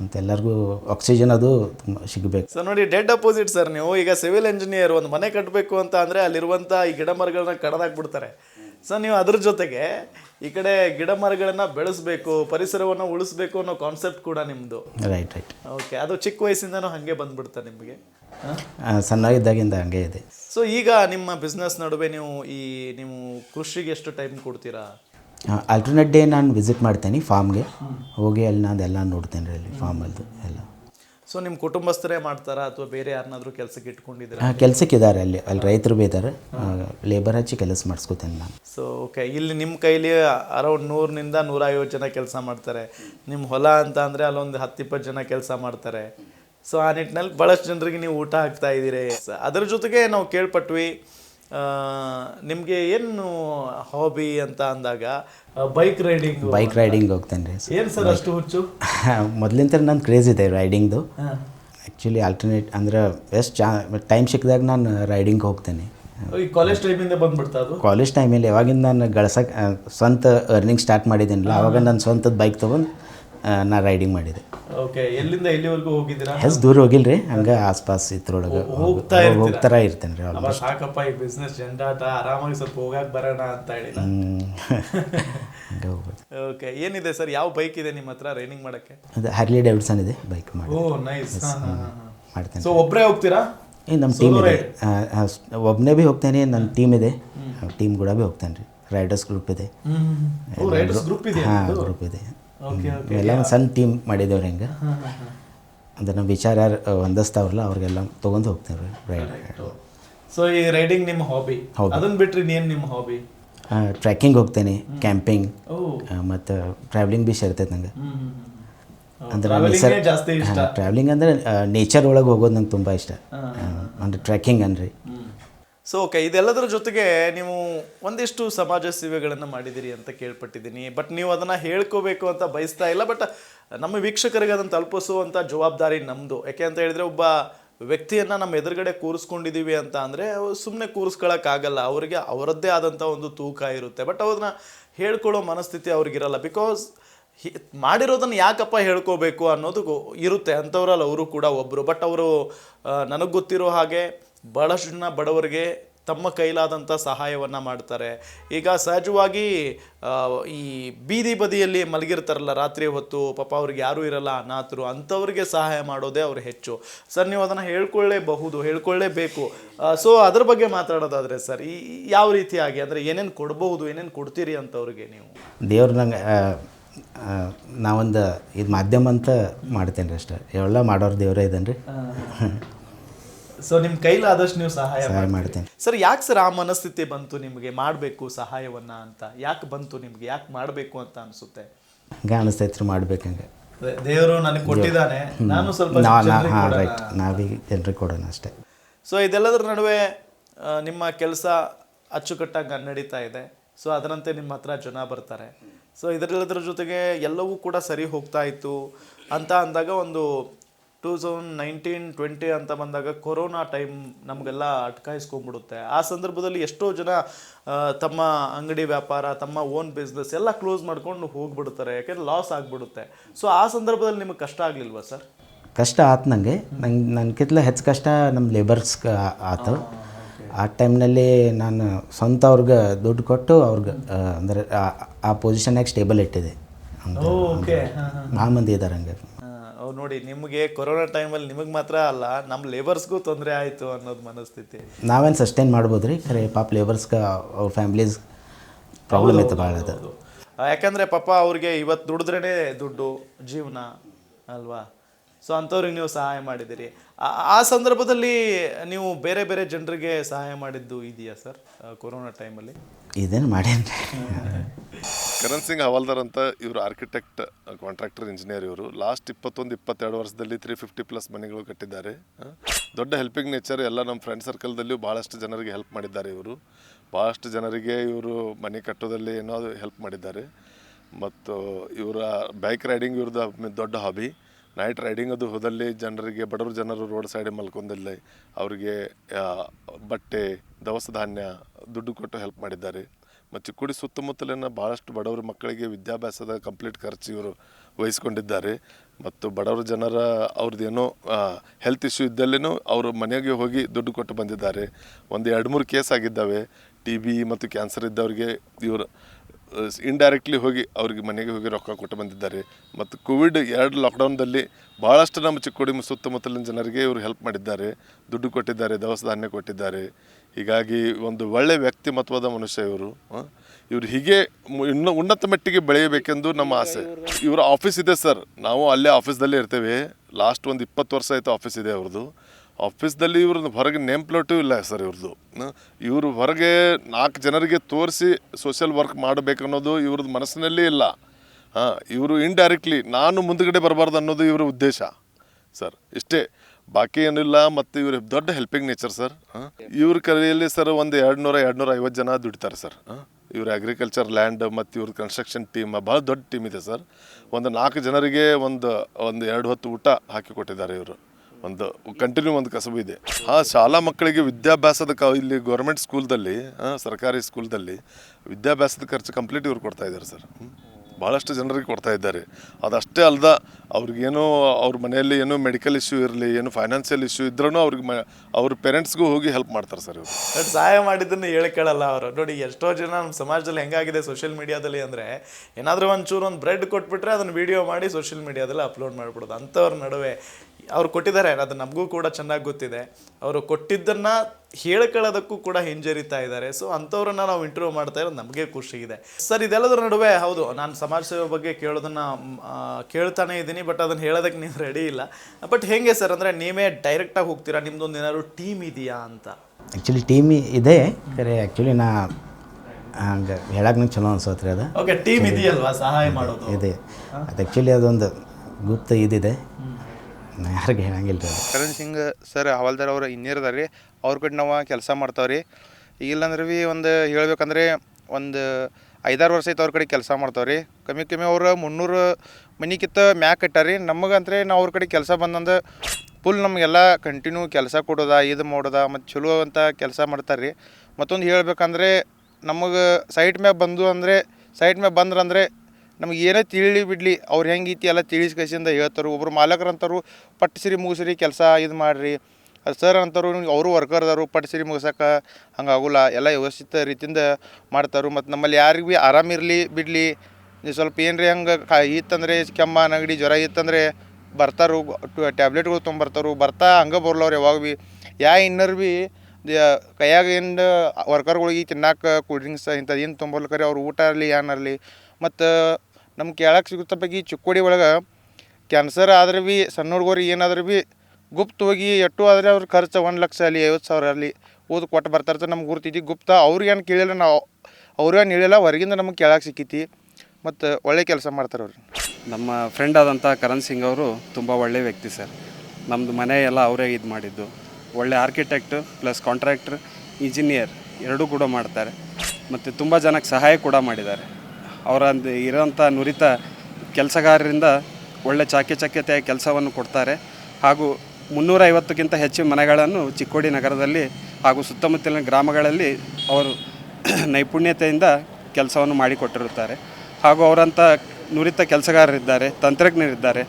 ಮತ್ತು ಎಲ್ಲರಿಗೂ ಆಕ್ಸಿಜನ್ ಅದು ತುಂಬ ಸಿಗಬೇಕು. ಸರ್ ನೋಡಿ ಡೆಡ್ ಅಪೋಸಿಟ್ ಸರ್ ನೀವು ಈಗ ಸಿವಿಲ್ ಇಂಜಿನಿಯರ್ ಒಂದು ಮನೆ ಕಟ್ಟಬೇಕು ಅಂತ ಅಂದರೆ ಅಲ್ಲಿರುವಂಥ ಈ ಗಿಡ ಮರಗಳನ್ನ ಕಡ್ದಾಕ್ಬಿಡ್ತಾರೆ. ಸರ್ ನೀವು ಅದ್ರ ಜೊತೆಗೆ ಈ ಕಡೆ ಗಿಡ ಮರಗಳನ್ನ ಬೆಳೆಸಬೇಕು ಪರಿಸರವನ್ನು ಉಳಿಸ್ಬೇಕು ಅನ್ನೋ ಕಾನ್ಸೆಪ್ಟ್ ಕೂಡ ನಿಮ್ಮದು ರೈಟ್ ರೈಟ್ ಓಕೆ ಅದು ಚಿಕ್ಕ ವಯಸ್ಸಿಂದನೂ ಹಾಗೆ ಬಂದ್ಬಿಡ್ತಾರೆ ನಿಮಗೆ? ಸಣ್ಣಗಿದ್ದಾಗಿಂದ ಹಂಗೆ ಇದೆ. ಸೊ ಈಗ ನಿಮ್ಮ ಬಿಸ್ನೆಸ್ ನಡುವೆ ನೀವು ಈ ನೀವು ಕೃಷಿಗೆ ಎಷ್ಟು ಟೈಮ್ ಕೊಡ್ತೀರಾ? ಆಲ್ಟರ್ನೇಟ್ ಡೇ ನಾನು ವಿಸಿಟ್ ಮಾಡ್ತೇನೆ ಫಾರ್ಮ್ಗೆ ಹೋಗಿ ಅಲ್ಲಿ ನಾನು ಎಲ್ಲ ನೋಡ್ತೇನೆ ರೀ ಅಲ್ಲಿ ಫಾರ್ಮಲ್ಲಿ ಎಲ್ಲ. ಸೊ ನಿಮ್ಮ ಕುಟುಂಬಸ್ಥರೇ ಮಾಡ್ತಾರಾ ಅಥವಾ ಬೇರೆ ಯಾರನ್ನಾದ್ರೂ ಕೆಲಸಕ್ಕೆ ಇಟ್ಕೊಂಡಿದ್ದೀರಾ? ಕೆಲಸಕ್ಕೆ ಇದ್ದಾರೆ ಅಲ್ಲಿ ಅಲ್ಲಿ ರೈತರು ಬಿ ಇದ್ದಾರೆ ಲೇಬರ್ ಹಚ್ಚಿ ಕೆಲಸ ಮಾಡಿಸ್ಕೋತೇನೆ ನಾನು. ಸೊ ಓಕೆ ಇಲ್ಲಿ ನಿಮ್ಮ ಕೈಲಿ ಅರೌಂಡ್ ನೂರನಿಂದ ನೂರೈವತ್ತು ಜನ ಕೆಲಸ ಮಾಡ್ತಾರೆ. ನಿಮ್ಮ ಹೊಲ ಅಂತ ಅಂದರೆ ಅಲ್ಲೊಂದು ಹತ್ತಿಪ್ಪತ್ತು ಜನ ಕೆಲಸ ಮಾಡ್ತಾರೆ. ಸೊ ಆ ನಿಟ್ಟಿನಲ್ಲಿ ಭಾಳಷ್ಟು ಜನರಿಗೆ ನೀವು ಊಟ ಹಾಕ್ತಾ ಇದ್ದೀರಿ. ಅದರ ಜೊತೆಗೆ ನಾವು ಕೇಳ್ಪಟ್ವಿ ನಿಮಗೆ ಏನು ಹಾಬಿ ಅಂತ ಅಂದಾಗ ಬೈಕ್ ರೈಡಿಂಗ್ ಬೈಕ್ ರೈಡಿಂಗ್ ಹೋಗ್ತೇನೆ ರೀ. ಏನು ಸರ್ ಅಷ್ಟು ಹುಚ್ಚು? ಮೊದಲಿಂದ ನನ್ನ ಕ್ರೇಜ್ ಇದೆ ರೈಡಿಂಗ್ದು ಆ್ಯಕ್ಚುಲಿ ಆಲ್ಟರ್ನೇಟ್ ಅಂದ್ರೆ ಎಷ್ಟು ಚಾ ಟೈಮ್ ಸಿಕ್ಕಿದಾಗ ನಾನು ರೈಡಿಂಗ್ ಹೋಗ್ತೇನೆ. ಈ ಕಾಲೇಜ್ ಟೈಮಿಂದ ಬಂದ್ಬಿಡ್ತಾ ಅದು? ಕಾಲೇಜ್ ಟೈಮಲ್ಲಿ ಯಾವಾಗಿಂದ ನಾನು ಗಳಸಕ್ಕೆ ಸ್ವಂತ ಅರ್ನಿಂಗ್ ಸ್ಟಾರ್ಟ್ ಮಾಡಿದ್ದೀನಲ್ಲ ಆವಾಗ ನಾನು ಸ್ವಂತದ ಬೈಕ್ ತೊಗೊಂಡು ನಾ ರೈಡಿಂಗ್ ಮಾಡಿದೆ. ಓಕೆ ಎಲ್ಲಿಂದ ಎಲ್ಲಿವರೆಗೂ ಹೋಗಿದ್ದೀರಾ? ಹೆಸ್ ದೂರ ಹೋಗಿಲ್ಲ ರೀ ಹಂಗೆ ಆಸ್ಪಾಸ್ ಇದ್ರೊಳಗೆ ಹೋಗ್ತಾ? ಹೋಗ್ತಾರ ಇರ್ತೇನೆ ರೀ ಅವ ಸಾಕಪ್ಪ ಈ ಬಿಸ್ನೆಸ್ ಜಂಡಾಟ ಆರಾಮಾಗಿ ಸ್ವಲ್ಪ ಹೋಗಕ್ಕೆ ಬರೋಣ ಅಂತ ಹೇಳಿ ಓಕೆ ಏನಿದೆ ಸರ್? ಯಾವ ಬೈಕ್ ಇದೆ ನಿಮ್ಮ ಹತ್ರ ರೈಡಿಂಗ್ ಮಾಡಕ್ಕೆ? ಅದು ಹರ್ಲಿ ಡೇವಿಡ್ಸನ್ ಇದೆ ಬೈಕ್ ಮಾಡಿ ಓ ನೈಸ್ ಮಾಡ್ತೇನೆ. ಸೊ ಒಬ್ಬರೇ ಹೋಗ್ತೀರಾ? ಏ ನಮ್ಮ ಟೀಮ್ ಇದೆ. ಒಬ್ಬನೇ ಭೀ ಹೋಗ್ತೇನೆ ನನ್ನ ಟೀಮ್ ಇದೆ. ಟೀಮ್ ಕೂಡ ಭೀ ಹೋಗ್ತೇನೆ ರೀ. ರೈಡರ್ಸ್ ಗ್ರೂಪ್ ಇದೆ. ರೈಡರ್ಸ್ ಗ್ರೂಪ್ ಇದೆ ಹಾಂ ಗ್ರೂಪ್ ಇದೆ. ಎಲ್ಲ ಒಂದು ಸಣ್ಣ ಟೀಮ್ ಮಾಡಿದ್ದೇವ್ರಿ ಹೆಂಗೆ? ಅಂದ್ರೆ ನಮ್ಮ ವಿಚಾರ ಯಾರು ಹೊಂದಿಸ್ತಾವ್ರಲ್ಲ ಅವ್ರಿಗೆಲ್ಲ ತೊಗೊಂಡು ಹೋಗ್ತೇವೆ ರೈಡ್ ಸೊ ಈ ರೈಡಿಂಗ್ ನಿಮ್ಮ ಹಾಬಿ. ಅದನ್ನ ಬಿಟ್ರಿ ಇನ್ನೇನು ನಿಮ್ಮ ಹಾಬಿ ಟ್ರ್ಯಾಕಿಂಗ್ ಹೋಗ್ತೇನೆ ಕ್ಯಾಂಪಿಂಗ್ ಮತ್ತು ಟ್ರಾವೆಲಿಂಗ್ ಭೀ ಸೇರ್ತೈತೆ ನಂಗೆ. ಅಂದ್ರೆ ಇಷ್ಟ? ಟ್ರಾವೆಲಿಂಗ್ ಅಂದರೆ ನೇಚರ್ ಒಳಗೆ ಹೋಗೋದು ನಂಗೆ ತುಂಬ ಇಷ್ಟ. ಅಂದರೆ ಟ್ರ್ಯಾಕಿಂಗ್ ಅನ್ರಿ ಸೊ ಓಕೆ ಇದೆಲ್ಲದರ ಜೊತೆಗೆ ನೀವು ಒಂದಿಷ್ಟು ಸಮಾಜ ಸೇವೆಗಳನ್ನು ಮಾಡಿದ್ದೀರಿ ಅಂತ ಕೇಳ್ಪಟ್ಟಿದ್ದೀನಿ. ಬಟ್ ನೀವು ಅದನ್ನು ಹೇಳ್ಕೋಬೇಕು ಅಂತ ಬಯಸ್ತಾ ಇಲ್ಲ. ಬಟ್ ನಮ್ಮ ವೀಕ್ಷಕರಿಗೆ ಅದನ್ನು ತಲುಪಿಸುವಂಥ ಜವಾಬ್ದಾರಿ ನಮ್ಮದು ಯಾಕೆ ಅಂತ ಹೇಳಿದ್ರೆ ಒಬ್ಬ ವ್ಯಕ್ತಿಯನ್ನು ನಮ್ಮ ಎದುರುಗಡೆ ಕೂರಿಸ್ಕೊಂಡಿದ್ದೀವಿ ಅಂತ ಅಂದರೆ ಸುಮ್ಮನೆ ಕೂರಿಸ್ಕೊಳ್ಳೋಕ್ಕಾಗಲ್ಲ ಅವರಿಗೆ ಅವರದ್ದೇ ಆದಂಥ ಒಂದು ತೂಕ ಇರುತ್ತೆ. ಬಟ್ ಅವ್ರನ್ನ ಹೇಳ್ಕೊಳ್ಳೋ ಮನಸ್ಥಿತಿ ಅವ್ರಿಗಿರಲ್ಲ ಬಿಕಾಸ್ ಮಾಡಿರೋದನ್ನು ಯಾಕಪ್ಪ ಹೇಳ್ಕೋಬೇಕು ಅನ್ನೋದು ಇರುತ್ತೆ. ಅಂಥವ್ರಲ್ಲಿ ಅವರು ಕೂಡ ಒಬ್ಬರು ಬಟ್ ಅವರು ನನಗೆ ಗೊತ್ತಿರೋ ಹಾಗೆ ಭಾಳಷ್ಟು ಜನ ಬಡವರಿಗೆ ತಮ್ಮ ಕೈಲಾದಂಥ ಸಹಾಯವನ್ನು ಮಾಡ್ತಾರೆ. ಈಗ ಸಹಜವಾಗಿ ಈ ಬೀದಿ ಬದಿಯಲ್ಲಿ ಮಲಗಿರ್ತಾರಲ್ಲ ರಾತ್ರಿ ಹೊತ್ತು ಪಾಪ ಅವ್ರಿಗೆ ಯಾರೂ ಇರಲ್ಲ ಅನಾಥರು ಅಂಥವ್ರಿಗೆ ಸಹಾಯ ಮಾಡೋದೇ ಅವ್ರು ಹೆಚ್ಚು. ಸರ್ ನೀವು ಅದನ್ನು ಹೇಳ್ಕೊಳ್ಳೇಬಹುದು ಹೇಳ್ಕೊಳ್ಳೇಬೇಕು. ಸೊ ಅದ್ರ ಬಗ್ಗೆ ಮಾತಾಡೋದಾದರೆ ಸರ್ ಈ ಯಾವ ರೀತಿಯಾಗಿ ಅಂದರೆ ಏನೇನು ಕೊಡ್ಬೋದು ಏನೇನು ಕೊಡ್ತೀರಿ ಅಂಥವ್ರಿಗೆ ನೀವು? ದೇವ್ರು ನಂಗೆ ನಾವೊಂದು ಇದು ಮಾಧ್ಯಮ ಅಂತ ಮಾಡ್ತೇನೆ ರೀ ಅಷ್ಟೇ. ಎಲ್ಲ ಮಾಡೋರು ದೇವರೇ ಇದ್ದಾನೆ ರೀ ಸೊ ನಿಮ್ಮ ಕೈಲಾದಷ್ಟು ನೀವು ಸಹಾಯ. ಮಾಡ್ತೀನಿ. ಸರ್ ಯಾಕೆ ಸರ್ ಆ ಮನಸ್ಥಿತಿ ಬಂತು ನಿಮಗೆ ಮಾಡಬೇಕು ಸಹಾಯವನ್ನ ಅಂತ? ಯಾಕೆ ಬಂತು ನಿಮ್ಗೆ? ಯಾಕೆ ಮಾಡಬೇಕು ಅಂತ ಅನ್ಸುತ್ತೆ? ಹಂಗೆ ಅನಿಸ್ತೈತ್ರಿ ಮಾಡ್ಬೇಕಂಗೆ ದೇವರು ನನಗೆ ಕೊಟ್ಟಿದ್ದಾನೆ. ನಾನು ಸ್ವಲ್ಪ ನಾ ನಾ ಜನರಿಗೆ ಹಾಂ ಕೊಡೋಣ. ರೈಟ್ ನಾವೀಗ ಜನರಿಗೆ ಕೊಡೋಣ ಅಷ್ಟೇ. ಸೊ ಇದೆಲ್ಲದರ ನಡುವೆ ಆ, ನಿಮ್ಮ ಕೆಲಸ ಅಚ್ಚುಕಟ್ಟಾಗಿ ನಡೀತಾ ಇದೆ. ಸೊ ಅದರಂತೆ ನಿಮ್ಮ ಹತ್ರ ಜನ ಬರ್ತಾರೆ. ಸೊ ಇದರೆಲ್ಲದರ ಜೊತೆಗೆ ಎಲ್ಲವೂ ಕೂಡ ಸರಿ ಹೋಗ್ತಾ ಇತ್ತು ಅಂತ ಅಂದಾಗ ಒಂದು ಟೂ ತೌಸಂಡ್ ನೈನ್ಟೀನ್ ಟ್ವೆಂಟಿ ಅಂತ ಬಂದಾಗ ಕೊರೋನಾ ಟೈಮ್ ನಮಗೆಲ್ಲ ಅಟ್ಕಾಯಿಸ್ಕೊಂಡ್ಬಿಡುತ್ತೆ. ಆ ಸಂದರ್ಭದಲ್ಲಿ ಎಷ್ಟೋ ಜನ ತಮ್ಮ ಅಂಗಡಿ ವ್ಯಾಪಾರ ತಮ್ಮ ಓನ್ ಬಿಸ್ನೆಸ್ ಎಲ್ಲ ಕ್ಲೋಸ್ ಮಾಡ್ಕೊಂಡು ಹೋಗ್ಬಿಡ್ತಾರೆ. ಯಾಕೆಂದ್ರೆ ಲಾಸ್ ಆಗಿಬಿಡುತ್ತೆ. ಸೊ ಆ ಸಂದರ್ಭದಲ್ಲಿ ನಿಮಗೆ ಕಷ್ಟ ಆಗಲಿಲ್ವಾ ಸರ್? ಕಷ್ಟ ಆತು ನನಗೆ ನಂಗೆ ನನಗಿಂತಲೂ ಹೆಚ್ಚು ಕಷ್ಟ ನಮ್ಮ ಲೇಬರ್ಸ್ ಆತು. ಆ ಟೈಮ್ನಲ್ಲಿ ನಾನು ಸ್ವಂತ ಅವ್ರಿಗೆ ದುಡ್ಡು ಕೊಟ್ಟು ಅವ್ರಿಗೆ ಅಂದರೆ ಆ- ಆ ಪೊಸಿಷನ್ನಾಗ ಸ್ಟೇಬಲ್ ಇಟ್ಟಿದೆ. ಭಾಳ ಮಂದಿ ಇದ್ದಾರೆ ಹಂಗೆ ನೋಡಿ ನಿಮಗೆ ಕೊರೋನಾ ಟೈಮಲ್ಲಿ ನಿಮಗೆ ಮಾತ್ರ ಅಲ್ಲ ನಮ್ಮ ಲೇಬರ್ಸ್ಗೂ ತೊಂದರೆ ಆಯಿತು ಅನ್ನೋದು ಮನಸ್ಥಿತಿ. ನಾವೇನು ಸಸ್ಟೈನ್ ಮಾಡ್ಬೋದು ರೀ ಖರೆ ಪಾಪ ಲೇಬರ್ಸ್ಗೆ ಅವ್ರ ಫ್ಯಾಮ್ಲೀಸ್ ಪ್ರಾಬ್ಲಮ್ ಇತ್ತು ಭಾಳ ಅದು. ಯಾಕಂದರೆ ಪಾಪ ಅವ್ರಿಗೆ ಇವತ್ತು ದುಡಿದ್ರೇ ದುಡ್ಡು ಜೀವನ ಅಲ್ವಾ? ಸೊ ಅಂಥವ್ರಿಗೆ ನೀವು ಸಹಾಯ ಮಾಡಿದ್ದೀರಿ. ಆ- ಆ ಸಂದರ್ಭದಲ್ಲಿ ನೀವು ಬೇರೆ ಬೇರೆ ಜನರಿಗೆ ಸಹಾಯ ಮಾಡಿದ್ದು ಇದೆಯಾ ಸರ್ ಕೊರೋನಾ ಟೈಮಲ್ಲಿ ಇದೇನು ಅಂತ ಕರಣ್ ಸಿಂಗ್ ಹವಾಲ್ದಾರ್ ಅಂತ ಇವರು ಆರ್ಕಿಟೆಕ್ಟ್ ಕಾಂಟ್ರಾಕ್ಟರ್ ಇಂಜಿನಿಯರ್ ಇವರು. ಲಾಸ್ಟ್ ಇಪ್ಪತ್ತೊಂದು, ಇಪ್ಪತ್ತೆರಡು ವರ್ಷದಲ್ಲಿ ತ್ರೀ ಫಿಫ್ಟಿ ಪ್ಲಸ್ ಮನೆಗಳು ಕಟ್ಟಿದ್ದಾರೆ. ದೊಡ್ಡ ಹೆಲ್ಪಿಂಗ್ ನೇಚರ್ ಎಲ್ಲ ನಮ್ಮ ಫ್ರೆಂಡ್ ಸರ್ಕಲ್ದಲ್ಲಿಯೂ ಭಾಳಷ್ಟು ಜನರಿಗೆ ಹೆಲ್ಪ್ ಮಾಡಿದ್ದಾರೆ ಇವರು. ಭಾಳಷ್ಟು ಜನರಿಗೆ ಇವರು ಮನೆ ಕಟ್ಟೋದಲ್ಲಿ ಏನೋ ಹೆಲ್ಪ್ ಮಾಡಿದ್ದಾರೆ. ಮತ್ತು ಇವರ ಬೈಕ್ ರೈಡಿಂಗ್ ಇವ್ರದ್ದು ದೊಡ್ಡ ಹಾಬಿ ನೈಟ್ ರೈಡಿಂಗ್ ಅದು ಹೋದಲ್ಲಿ ಜನರಿಗೆ, ಬಡವರು ಜನರು ರೋಡ್ ಸೈಡ್ ಮಲ್ಕೊಂದಲ್ಲಿ ಅವರಿಗೆ ಬಟ್ಟೆ, ದವಸ ಧಾನ್ಯ, ದುಡ್ಡು ಕೊಟ್ಟು ಹೆಲ್ಪ್ ಮಾಡಿದ್ದಾರೆ. ಮತ್ತು ಚಿಕ್ಕೋಡಿ ಸುತ್ತಮುತ್ತಲಿನ ಭಾಳಷ್ಟು ಬಡವರ ಮಕ್ಕಳಿಗೆ ವಿದ್ಯಾಭ್ಯಾಸದ ಕಂಪ್ಲೀಟ್ ಖರ್ಚು ಇವರು ವಹಿಸ್ಕೊಂಡಿದ್ದಾರೆ. ಮತ್ತು ಬಡವರ ಜನರ, ಅವ್ರದ್ದೇನೋ ಹೆಲ್ತ್ ಇಶ್ಯೂ ಇದ್ದಲ್ಲಿನೂ ಅವರು ಮನೆಗೆ ಹೋಗಿ ದುಡ್ಡು ಕೊಟ್ಟು ಬಂದಿದ್ದಾರೆ. ಒಂದು ಎರಡು ಮೂರು ಕೇಸ್ ಆಗಿದ್ದಾವೆ. ಟಿ ಬಿ ಮತ್ತು ಕ್ಯಾನ್ಸರ್ ಇದ್ದವ್ರಿಗೆ ಇವರು ಇಂಡೈರೆಕ್ಟ್ಲಿ ಹೋಗಿ ಅವ್ರಿಗೆ ಮನೆಗೆ ಹೋಗಿ ರೊಕ್ಕ ಕೊಟ್ಟು ಬಂದಿದ್ದಾರೆ. ಮತ್ತು ಕೋವಿಡ್ ಎರಡು ಲಾಕ್ಡೌನ್ದಲ್ಲಿ ಭಾಳಷ್ಟು ನಮ್ಮ ಚಿಕ್ಕೋಡಿ ಸುತ್ತಮುತ್ತಲಿನ ಜನರಿಗೆ ಇವರು ಹೆಲ್ಪ್ ಮಾಡಿದ್ದಾರೆ. ದುಡ್ಡು ಕೊಟ್ಟಿದ್ದಾರೆ ದವಸ ಧಾನ್ಯ ಕೊಟ್ಟಿದ್ದಾರೆ. ಹೀಗಾಗಿ ಒಂದು ಒಳ್ಳೆಯ ವ್ಯಕ್ತಿಮತ್ವದ ಮನುಷ್ಯ ಇವರು. ಇವರು ಹೀಗೆ ಇನ್ನು ಉನ್ನತ ಮಟ್ಟಿಗೆ ಬೆಳೆಯಬೇಕೆಂದು ನಮ್ಮ ಆಸೆ. ಇವರ ಆಫೀಸ್ ಇದೆ ಸರ್ ನಾವು ಅಲ್ಲೇ ಆಫೀಸ್ದಲ್ಲೇ ಇರ್ತೇವೆ. ಲಾಸ್ಟ್ ಒಂದು ಇಪ್ಪತ್ತು ವರ್ಷ ಆಯಿತು ಆಫೀಸ್ ಇದೆ ಅವ್ರದ್ದು ಆಫೀಸ್ದಲ್ಲಿ ಇವ್ರದ್ದು ಹೊರಗೆ ನೇಮ್ ಪ್ಲೇಟು ಇಲ್ಲ ಸರ್ ಇವ್ರದ್ದು. ಇವರು ಹೊರಗೆ ನಾಲ್ಕು ಜನರಿಗೆ ತೋರಿಸಿ ಸೋಷಿಯಲ್ ವರ್ಕ್ ಮಾಡಬೇಕನ್ನೋದು ಇವ್ರದ್ದು ಮನಸ್ಸಿನಲ್ಲಿ ಇಲ್ಲ. ಹಾಂ? ಇವರು ಇಂಡೈರೆಕ್ಟ್ಲಿ ನಾನು ಮುಂದಗಡೆ ಬರಬಾರ್ದು ಅನ್ನೋದು ಇವರ ಉದ್ದೇಶ ಸರ್. ಇಷ್ಟೇ. ಬಾಕಿ ಏನಿಲ್ಲ ಮತ್ತು ಇವ್ರ ದೊಡ್ಡ ಹೆಲ್ಪಿಂಗ್ ನೇಚರ್ ಸರ್. ಹಾಂ? ಇವ್ರ ಕರೆಯಲ್ಲಿ ಸರ್ ಒಂದು ಎರಡು ನೂರ ಎರಡು ನೂರ ಐವತ್ತು ಜನ ದುಡಿತಾರೆ ಸರ್. ಹಾಂ? ಇವ್ರ ಅಗ್ರಿಕಲ್ಚರ್ ಲ್ಯಾಂಡ್ ಮತ್ತು ಇವ್ರ ಕನ್ಸ್ಟ್ರಕ್ಷನ್ ಟೀಮ್ ಭಾಳ ದೊಡ್ಡ ಟೀಮ್ ಇದೆ ಸರ್. ಒಂದು ನಾಲ್ಕು ಜನರಿಗೆ ಒಂದು ಒಂದು ಎರಡು ಹೊತ್ತು ಊಟ ಹಾಕಿ ಕೊಟ್ಟಿದ್ದಾರೆ ಇವರು. ಒಂದು ಕಂಟಿನ್ಯೂ ಒಂದು ಕಸಬು ಇದೆ. ಆ ಶಾಲಾ ಮಕ್ಕಳಿಗೆ ವಿದ್ಯಾಭ್ಯಾಸದ ಕ ಇಲ್ಲಿ ಗೌರ್ಮೆಂಟ್ ಸ್ಕೂಲ್ದಲ್ಲಿ ಸರ್ಕಾರಿ ಸ್ಕೂಲ್ದಲ್ಲಿ ವಿದ್ಯಾಭ್ಯಾಸದ ಖರ್ಚು ಕಂಪ್ಲೀಟ್ ಇವ್ರು ಕೊಡ್ತಾ ಇದ್ದಾರೆ ಸರ್. ಭಾಳಷ್ಟು ಜನರಿಗೆ ಕೊಡ್ತಾ ಇದ್ದಾರೆ. ಅದಷ್ಟೇ ಅಲ್ಲದ ಅವ್ರಿಗೇನೋ ಅವ್ರ ಮನೆಯಲ್ಲಿ ಏನೋ ಮೆಡಿಕಲ್ ಇಶ್ಯೂ ಇರಲಿ, ಏನೋ ಫೈನಾನ್ಷಿಯಲ್ ಇಶ್ಯೂ ಇದ್ರೂ ಅವ್ರಿಗೆ ಮ ಅವ್ರ ಪೇರೆಂಟ್ಸ್ಗೂ ಹೋಗಿ ಹೆಲ್ಪ್ ಮಾಡ್ತಾರೆ ಸರ್ ಇವರು. ಸಹಾಯ ಮಾಡಿದ್ದನ್ನು ಕೇಳಲ್ಲ ಅವರು. ನೋಡಿ, ಎಷ್ಟೋ ಜನ ನಮ್ಮ ಸಮಾಜದಲ್ಲಿ ಹೆಂಗಾಗಿದೆ ಸೋಷಿಯಲ್ ಮೀಡಿಯಾದಲ್ಲಿ ಅಂದರೆ, ಏನಾದರೂ ಒಂಚೂರು ಒಂದು ಬ್ರೆಡ್ ಕೊಟ್ಬಿಟ್ರೆ ಅದನ್ನು ವಿಡಿಯೋ ಮಾಡಿ ಸೋಷಿಯಲ್ ಮೀಡಿಯಾದಲ್ಲಿ ಅಪ್ಲೋಡ್ ಮಾಡಿಬಿಡೋದು. ಅಂಥವ್ರ ನಡುವೆ ಅವ್ರು ಕೊಟ್ಟಿದ್ದಾರೆ ಅದು ನಮಗೂ ಕೂಡ ಚೆನ್ನಾಗಿ ಗೊತ್ತಿದೆ. ಅವರು ಕೊಟ್ಟಿದ್ದನ್ನು ಹೇಳ್ಕೊಳ್ಳೋದಕ್ಕೂ ಕೂಡ ಹಿಂಜರಿತಾ ಇದ್ದಾರೆ. ಸೊ ಅಂಥವ್ರನ್ನ ನಾವು ಇಂಟರ್ವ್ಯೂ ಮಾಡ್ತಾ ಇರೋದು ನಮಗೆ ಖುಷಿ ಇದೆ. ಸರ್ ಇದೆಲ್ಲದರ ನಡುವೆ ಹೌದು ನಾನು ಸಮಾಜ ಸೇವೆ ಬಗ್ಗೆ ಕೇಳೋದನ್ನ ಕೇಳ್ತಾನೆ ಇದ್ದೀನಿ ಬಟ್ ಅದನ್ನು ಹೇಳೋದಕ್ಕೆ ನೀವು ರೆಡಿ ಇಲ್ಲ. ಬಟ್ ಹೇಗೆ ಸರ್ ಅಂದರೆ ನೀವೇ ಡೈರೆಕ್ಟಾಗಿ ಹೋಗ್ತೀರಾ? ನಿಮ್ಮದೊಂದು ಏನಾದ್ರು ಟೀಮ್ ಇದೆಯಾ ಅಂತ? ಆ್ಯಕ್ಚುಲಿ ಟೀಮ್ ಇದೆ ಖರೆ ಆ್ಯಕ್ಚುಲಿ ನಾ ಹಂಗೆ ಹೇಳಕ್ಕೆ ನಂಗೆ ಚಲೋ ಅನ್ಸತ್ರಿ ಅದು. ಓಕೆ ಟೀಮ್ ಇದೆಯಲ್ವಾ? ಸಹಾಯ ಮಾಡೋದು. ಇದೆ. ಅದು ಆ್ಯಕ್ಚುಲಿ ಅದೊಂದು ಗುಪ್ತ ಇದಿದೆ. ನಾ ಯಾರಿಗೆ ಹೇಳಂಗಿಲ್ಲ ರೀ ಕರಣ್ ಸಿಂಗ್ ಸರ್, ಹವಾಲ್ದಾರ್ ಅವರು ಇನ್ನೇ ಅದಾರ ರೀ. ಅವ್ರ ಕಡೆ ನಾವು ಕೆಲಸ ಮಾಡ್ತಾವೆ ರೀ. ಇಲ್ಲಂದ್ರೆ ಭೀ ಒಂದು ಹೇಳ್ಬೇಕಂದ್ರೆ ಒಂದು ಐದಾರು ವರ್ಷ ಐತೆ ಅವ್ರ ಕಡೆ ಕೆಲಸ ಮಾಡ್ತಾವೆ ರೀ. ಕಮ್ಮಿ ಕಮ್ಮಿ ಅವ್ರು ಮುನ್ನೂರು ಮನಿಕಿತ್ತ ಮ್ಯಾಕ್ ಕಟ್ಟಾರ ರೀ. ನಮಗಂದ್ರೆ ನಾವು ಅವ್ರ ಕಡೆ ಕೆಲಸ ಬಂದಂದು ಫುಲ್ ನಮಗೆಲ್ಲ ಕಂಟಿನ್ಯೂ ಕೆಲಸ ಕೊಡೋದ, ಇದು ಮಾಡೋದ, ಮತ್ತು ಚಲೋ ಅಂತ ಕೆಲಸ ಮಾಡ್ತಾರೆ ರೀ. ಮತ್ತೊಂದು ಹೇಳ್ಬೇಕಂದ್ರೆ ನಮಗೆ ಸೈಟ್ ಮ್ಯಾಗ ಬಂದು ಅಂದರೆ ಸೈಟ್ ಮ್ಯಾಗ ಬಂದ್ರಂದ್ರೆ ನಮ್ಗೆ ಏನೇ ತಿಳಿ ಬಿಡಲಿ, ಅವ್ರು ಹೆಂಗೈತಿ ಎಲ್ಲ ತಿಳಿಸಿ ಕಸಿಂದ ಹೇಳ್ತಾರೆ ಒಬ್ಬರು ಮಾಲಕರು ಅಂತಾರು ಮುಗಿಸ್ರಿ ಕೆಲಸ ಇದು ಮಾಡಿರಿ. ಅದು ಸರ್ ಅಂತಾರು, ಅವರು ವರ್ಕರ್ ಅದಾರು ಪಟ್ ಸಿರಿ ಹಂಗೆ ಹಂಗಾಗೋಲ್ಲ ಎಲ್ಲ ವ್ಯವಸ್ಥಿತ ರೀತಿಯಿಂದ ಮಾಡ್ತಾರೆ. ಮತ್ತು ನಮ್ಮಲ್ಲಿ ಯಾರಿಗೆ ಭೀ ಆರಾಮಿರಲಿ ಬಿಡಲಿ. ಸ್ವಲ್ಪ ಏನ್ರಿ ಹಂಗೆ ಕಾ ಇತ್ತಂದರೆ ಕೆಮ್ಮ, ನೆಗಡಿ, ಜ್ವರ ಇತ್ತಂದರೆ ಬರ್ತಾರು. ಟ್ಯಾಬ್ಲೆಟ್ಗಳು ತೊಗೊಂಬರ್ತಾರು ಬರ್ತಾ ಹಂಗೆ ಬರ್ಲವ್ರು ಯಾವಾಗ ಭೀ. ಯಾ ಇನ್ನರು ಭೀ ಕೈಯಾಗ ಏನು ವರ್ಕರ್ಗಳಿಗೆ ತಿನ್ನಾಕ ಕೂಲ್ ಡ್ರಿಂಕ್ಸ್ ಇಂಥದ್ದು ಏನು ತೊಂಬರ್ಲಿಕ್ಕರಿ ಅವ್ರು ಊಟ ಇರಲಿ ಏನಿರಲಿ ಮತ್ತು ನಮ್ಮ ಕೇಳಕ್ಕೆ ಸಿಗುತ್ತೆ ಬಗ್ಗೆ ಚಿಕ್ಕೋಡಿ ಒಳಗೆ ಕ್ಯಾನ್ಸರ್ ಆದ್ರೆ ಭೀ ಸಣ್ಣ ಹುಡುಗರಿಗೆ ಏನಾದ್ರೂ ಭೀ ಗುಪ್ತ ಹೋಗಿ ಎಟ್ಟು ಆದರೆ ಅವ್ರ ಖರ್ಚು ಒಂದು ಲಕ್ಷ ಅಲ್ಲಿ ಐವತ್ತು ಸಾವಿರ ಅಲ್ಲಿ ಓದು ಕೊಟ್ಟು ಬರ್ತಾರೆ ನಮ್ಗೆ ಗುರ್ತಿದ್ದು ಗುಪ್ತ ಅವ್ರಿಗೇನು ಕೇಳಿಲ್ಲ, ನಾವು ಅವ್ರೇನು ಹೇಳಿಲ್ಲ, ಹೊರಗಿಂದ ನಮಗೆ ಕೇಳಕ್ಕೆ ಸಿಕ್ಕೈತಿ. ಮತ್ತು ಒಳ್ಳೆ ಕೆಲಸ ಮಾಡ್ತಾರೆ ಅವ್ರು. ನಮ್ಮ ಫ್ರೆಂಡ್ ಆದಂಥ ಕರಣ್ ಸಿಂಗ್ ಅವರು ತುಂಬ ಒಳ್ಳೆಯ ವ್ಯಕ್ತಿ ಸರ್. ನಮ್ಮದು ಮನೆ ಎಲ್ಲ ಅವರೇ ಇದು ಮಾಡಿದ್ದು. ಒಳ್ಳೆ ಆರ್ಕಿಟೆಕ್ಟ್ ಪ್ಲಸ್ ಕಾಂಟ್ರಾಕ್ಟ್ರ್ ಇಂಜಿನಿಯರ್ ಎರಡೂ ಕೂಡ ಮಾಡ್ತಾರೆ. ಮತ್ತು ತುಂಬ ಜನಕ್ಕೆ ಸಹಾಯ ಕೂಡ ಮಾಡಿದ್ದಾರೆ. ಅವರ ಇರೋಂಥ ನುರಿತ ಕೆಲಸಗಾರರಿಂದ ಒಳ್ಳೆ ಚಾಕಚಕ್ಯತೆಯ ಕೆಲಸವನ್ನು ಕೊಡ್ತಾರೆ. ಹಾಗೂ ಮುನ್ನೂರ ಐವತ್ತಕ್ಕಿಂತ ಹೆಚ್ಚು ಮನೆಗಳನ್ನು ಚಿಕ್ಕೋಡಿ ನಗರದಲ್ಲಿ ಹಾಗೂ ಸುತ್ತಮುತ್ತಲಿನ ಗ್ರಾಮಗಳಲ್ಲಿ ಅವರು ನೈಪುಣ್ಯತೆಯಿಂದ ಕೆಲಸವನ್ನು ಮಾಡಿಕೊಟ್ಟಿರುತ್ತಾರೆ. ಹಾಗೂ ಅವರಂಥ ನುರಿತ ಕೆಲಸಗಾರರಿದ್ದಾರೆ, ತಂತ್ರಜ್ಞರಿದ್ದಾರೆ.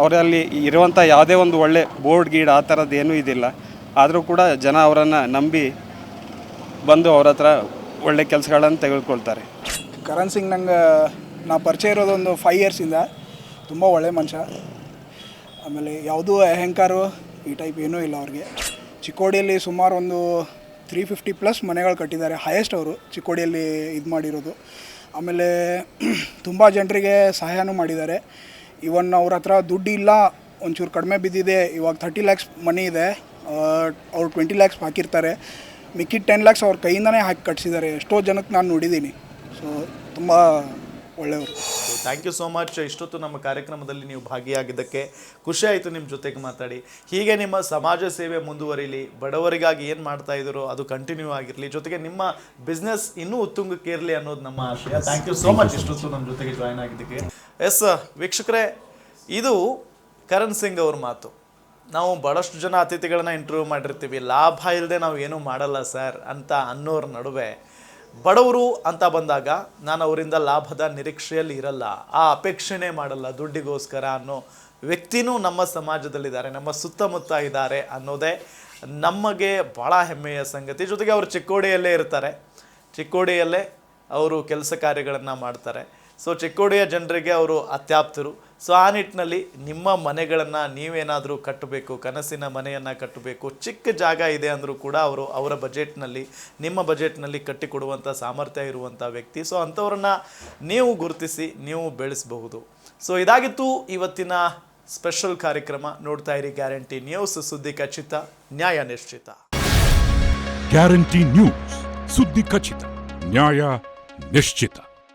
ಅವರಲ್ಲಿ ಇರುವಂಥ ಯಾವುದೇ ಒಂದು ಒಳ್ಳೆ ಬೋರ್ಡ್ ಗೀಡ್ ಆ ಥರದ್ದು ಏನೂ ಇದಿಲ್ಲ. ಆದರೂ ಕೂಡ ಜನ ಅವರನ್ನು ನಂಬಿ ಬಂದು ಅವ್ರ ಹತ್ರ ಒಳ್ಳೆ ಕೆಲಸಗಳನ್ನು ತೆಗೆದುಕೊಳ್ತಾರೆ. ಕರಣ್ ಸಿಂಗ್ ನಂಗೆ, ನಾ ಪರಿಚಯ ಇರೋದೊಂದು ಫೈವ್ ಇಯರ್ಸಿಂದ ತುಂಬ ಒಳ್ಳೆ ಮನುಷ್ಯ. ಆಮೇಲೆ ಯಾವುದೂ ಅಹಂಕಾರು ಈ ಟೈಪ್ ಏನೂ ಇಲ್ಲ ಅವ್ರಿಗೆ. ಚಿಕ್ಕೋಡಿಯಲ್ಲಿ ಸುಮಾರು ಒಂದು ತ್ರೀ ಫಿಫ್ಟಿ ಪ್ಲಸ್ ಮನೆಗಳು ಕಟ್ಟಿದ್ದಾರೆ ಹೈಯೆಸ್ಟ್ ಅವರು ಚಿಕ್ಕೋಡಿಯಲ್ಲಿ ಇದು ಮಾಡಿರೋದು. ಆಮೇಲೆ ತುಂಬ ಜನರಿಗೆ ಸಹಾಯನೂ ಮಾಡಿದ್ದಾರೆ. ಇವನ್ ಅವ್ರ ಹತ್ರ ದುಡ್ಡು ಇಲ್ಲ, ಒಂಚೂರು ಕಡಿಮೆ ಬಿದ್ದಿದೆ, ಇವಾಗ ಥರ್ಟಿ ಲ್ಯಾಕ್ಸ್ ಮನಿ ಇದೆ ಅವ್ರು ಟ್ವೆಂಟಿ ಲ್ಯಾಕ್ಸ್ ಹಾಕಿರ್ತಾರೆ. ಮಿಕ್ಕಿದ ಟೆನ್ ಲ್ಯಾಕ್ಸ್ ಅವ್ರ ಕೈಯಿಂದನೇ ಹಾಕಿ ಕಟ್ಸಿದ್ದಾರೆ. ಎಷ್ಟೋ ಜನಕ್ಕೆ ನಾನು ನೋಡಿದ್ದೀನಿ. ಸೊ ತುಂಬ ಒಳ್ಳೆಯವರು. ಥ್ಯಾಂಕ್ ಯು ಸೋ ಮಚ್ ಇಷ್ಟೊತ್ತು ನಮ್ಮ ಕಾರ್ಯಕ್ರಮದಲ್ಲಿ ನೀವು ಭಾಗಿಯಾಗಿದ್ದಕ್ಕೆ ಖುಷಿ ಆಯಿತು ನಿಮ್ಮ ಜೊತೆಗೆ ಮಾತಾಡಿ. ಹೀಗೆ ನಿಮ್ಮ ಸಮಾಜ ಸೇವೆ ಮುಂದುವರಿಲಿ, ಬಡವರಿಗಾಗಿ ಏನು ಮಾಡ್ತಾ ಇದ್ದೀರೋ ಅದು ಕಂಟಿನ್ಯೂ ಆಗಿರಲಿ. ಜೊತೆಗೆ ನಿಮ್ಮ ಬಿಸ್ನೆಸ್ ಇನ್ನೂ ಉತ್ತುಂಗಕ್ಕೇರಲಿ ಅನ್ನೋದು ನಮ್ಮ ಆಶಯ. ಥ್ಯಾಂಕ್ ಯು ಸೋ ಮಚ್ ಇಷ್ಟೊತ್ತು ನಮ್ಮ ಜೊತೆಗೆ ಜಾಯ್ನ್ ಆಗಿದ್ದಕ್ಕೆ. ಎಸ್ ವೀಕ್ಷಕರೇ, ಇದು ಕರಣ್ ಸಿಂಗ್ ಅವ್ರ ಮಾತು. ನಾವು ಭಾಳಷ್ಟು ಜನ ಅತಿಥಿಗಳನ್ನ ಇಂಟರ್ವ್ಯೂ ಮಾಡಿರ್ತೀವಿ. ಲಾಭ ಇಲ್ಲದೆ ನಾವು ಏನೂ ಮಾಡಲ್ಲ ಸರ್ ಅಂತ ಅನ್ನೋರ ನಡುವೆ ಬಡವರು ಅಂತ ಬಂದಾಗ ನಾನು ಅವರಿಂದ ಲಾಭದ ನಿರೀಕ್ಷೆಯಲ್ಲಿ ಇರಲ್ಲ. ಆ ಅಪೇಕ್ಷೆನೇ ಮಾಡಲ್ಲ ದುಡ್ಡಿಗೋಸ್ಕರ ಅನ್ನೋ ವ್ಯಕ್ತಿನೂ ನಮ್ಮ ಸಮಾಜದಲ್ಲಿದ್ದಾರೆ, ನಮ್ಮ ಸುತ್ತಮುತ್ತ ಇದ್ದಾರೆ ಅನ್ನೋದೇ ನಮಗೆ ಭಾಳ ಹೆಮ್ಮೆಯ ಸಂಗತಿ. ಜೊತೆಗೆ ಅವರು ಚಿಕ್ಕೋಡಿಯಲ್ಲೇ ಇರ್ತಾರೆ. ಚಿಕ್ಕೋಡಿಯಲ್ಲೇ ಅವರು ಕೆಲಸ ಕಾರ್ಯಗಳನ್ನು ಮಾಡ್ತಾರೆ. ಸೊ ಚಿಕ್ಕೋಡಿಯ ಜನರಿಗೆ ಅವರು ಅತ್ಯಾಪ್ತರು. ಸೊ ಆ ನಿಟ್ಟಿನಲ್ಲಿ ನಿಮ್ಮ ಮನೆಗಳನ್ನು ನೀವೇನಾದರೂ ಕಟ್ಟಬೇಕು, ಕನಸಿನ ಮನೆಯನ್ನು ಕಟ್ಟಬೇಕು, ಚಿಕ್ಕ ಜಾಗ ಇದೆ ಅಂದರೂ ಕೂಡ ಅವರು ಅವರ ಬಜೆಟ್ನಲ್ಲಿ, ನಿಮ್ಮ ಬಜೆಟ್ನಲ್ಲಿ ಕಟ್ಟಿಕೊಡುವಂಥ ಸಾಮರ್ಥ್ಯ ಇರುವಂಥ ವ್ಯಕ್ತಿ. ಸೊ ಅಂಥವ್ರನ್ನ ನೀವು ಗುರುತಿಸಿ, ನೀವು ಬೆಳೆಸಬಹುದು. ಸೊ ಇದಾಗಿತ್ತು ಇವತ್ತಿನ ಸ್ಪೆಷಲ್ ಕಾರ್ಯಕ್ರಮ. ನೋಡ್ತಾ ಇರಿ ಗ್ಯಾರಂಟಿ ನ್ಯೂಸ್, ಸುದ್ದಿ ಖಚಿತ, ನ್ಯಾಯ ನಿಶ್ಚಿತ. ಗ್ಯಾರಂಟಿ ನ್ಯೂಸ್, ಸುದ್ದಿ ಖಚಿತ, ನ್ಯಾಯ ನಿಶ್ಚಿತ.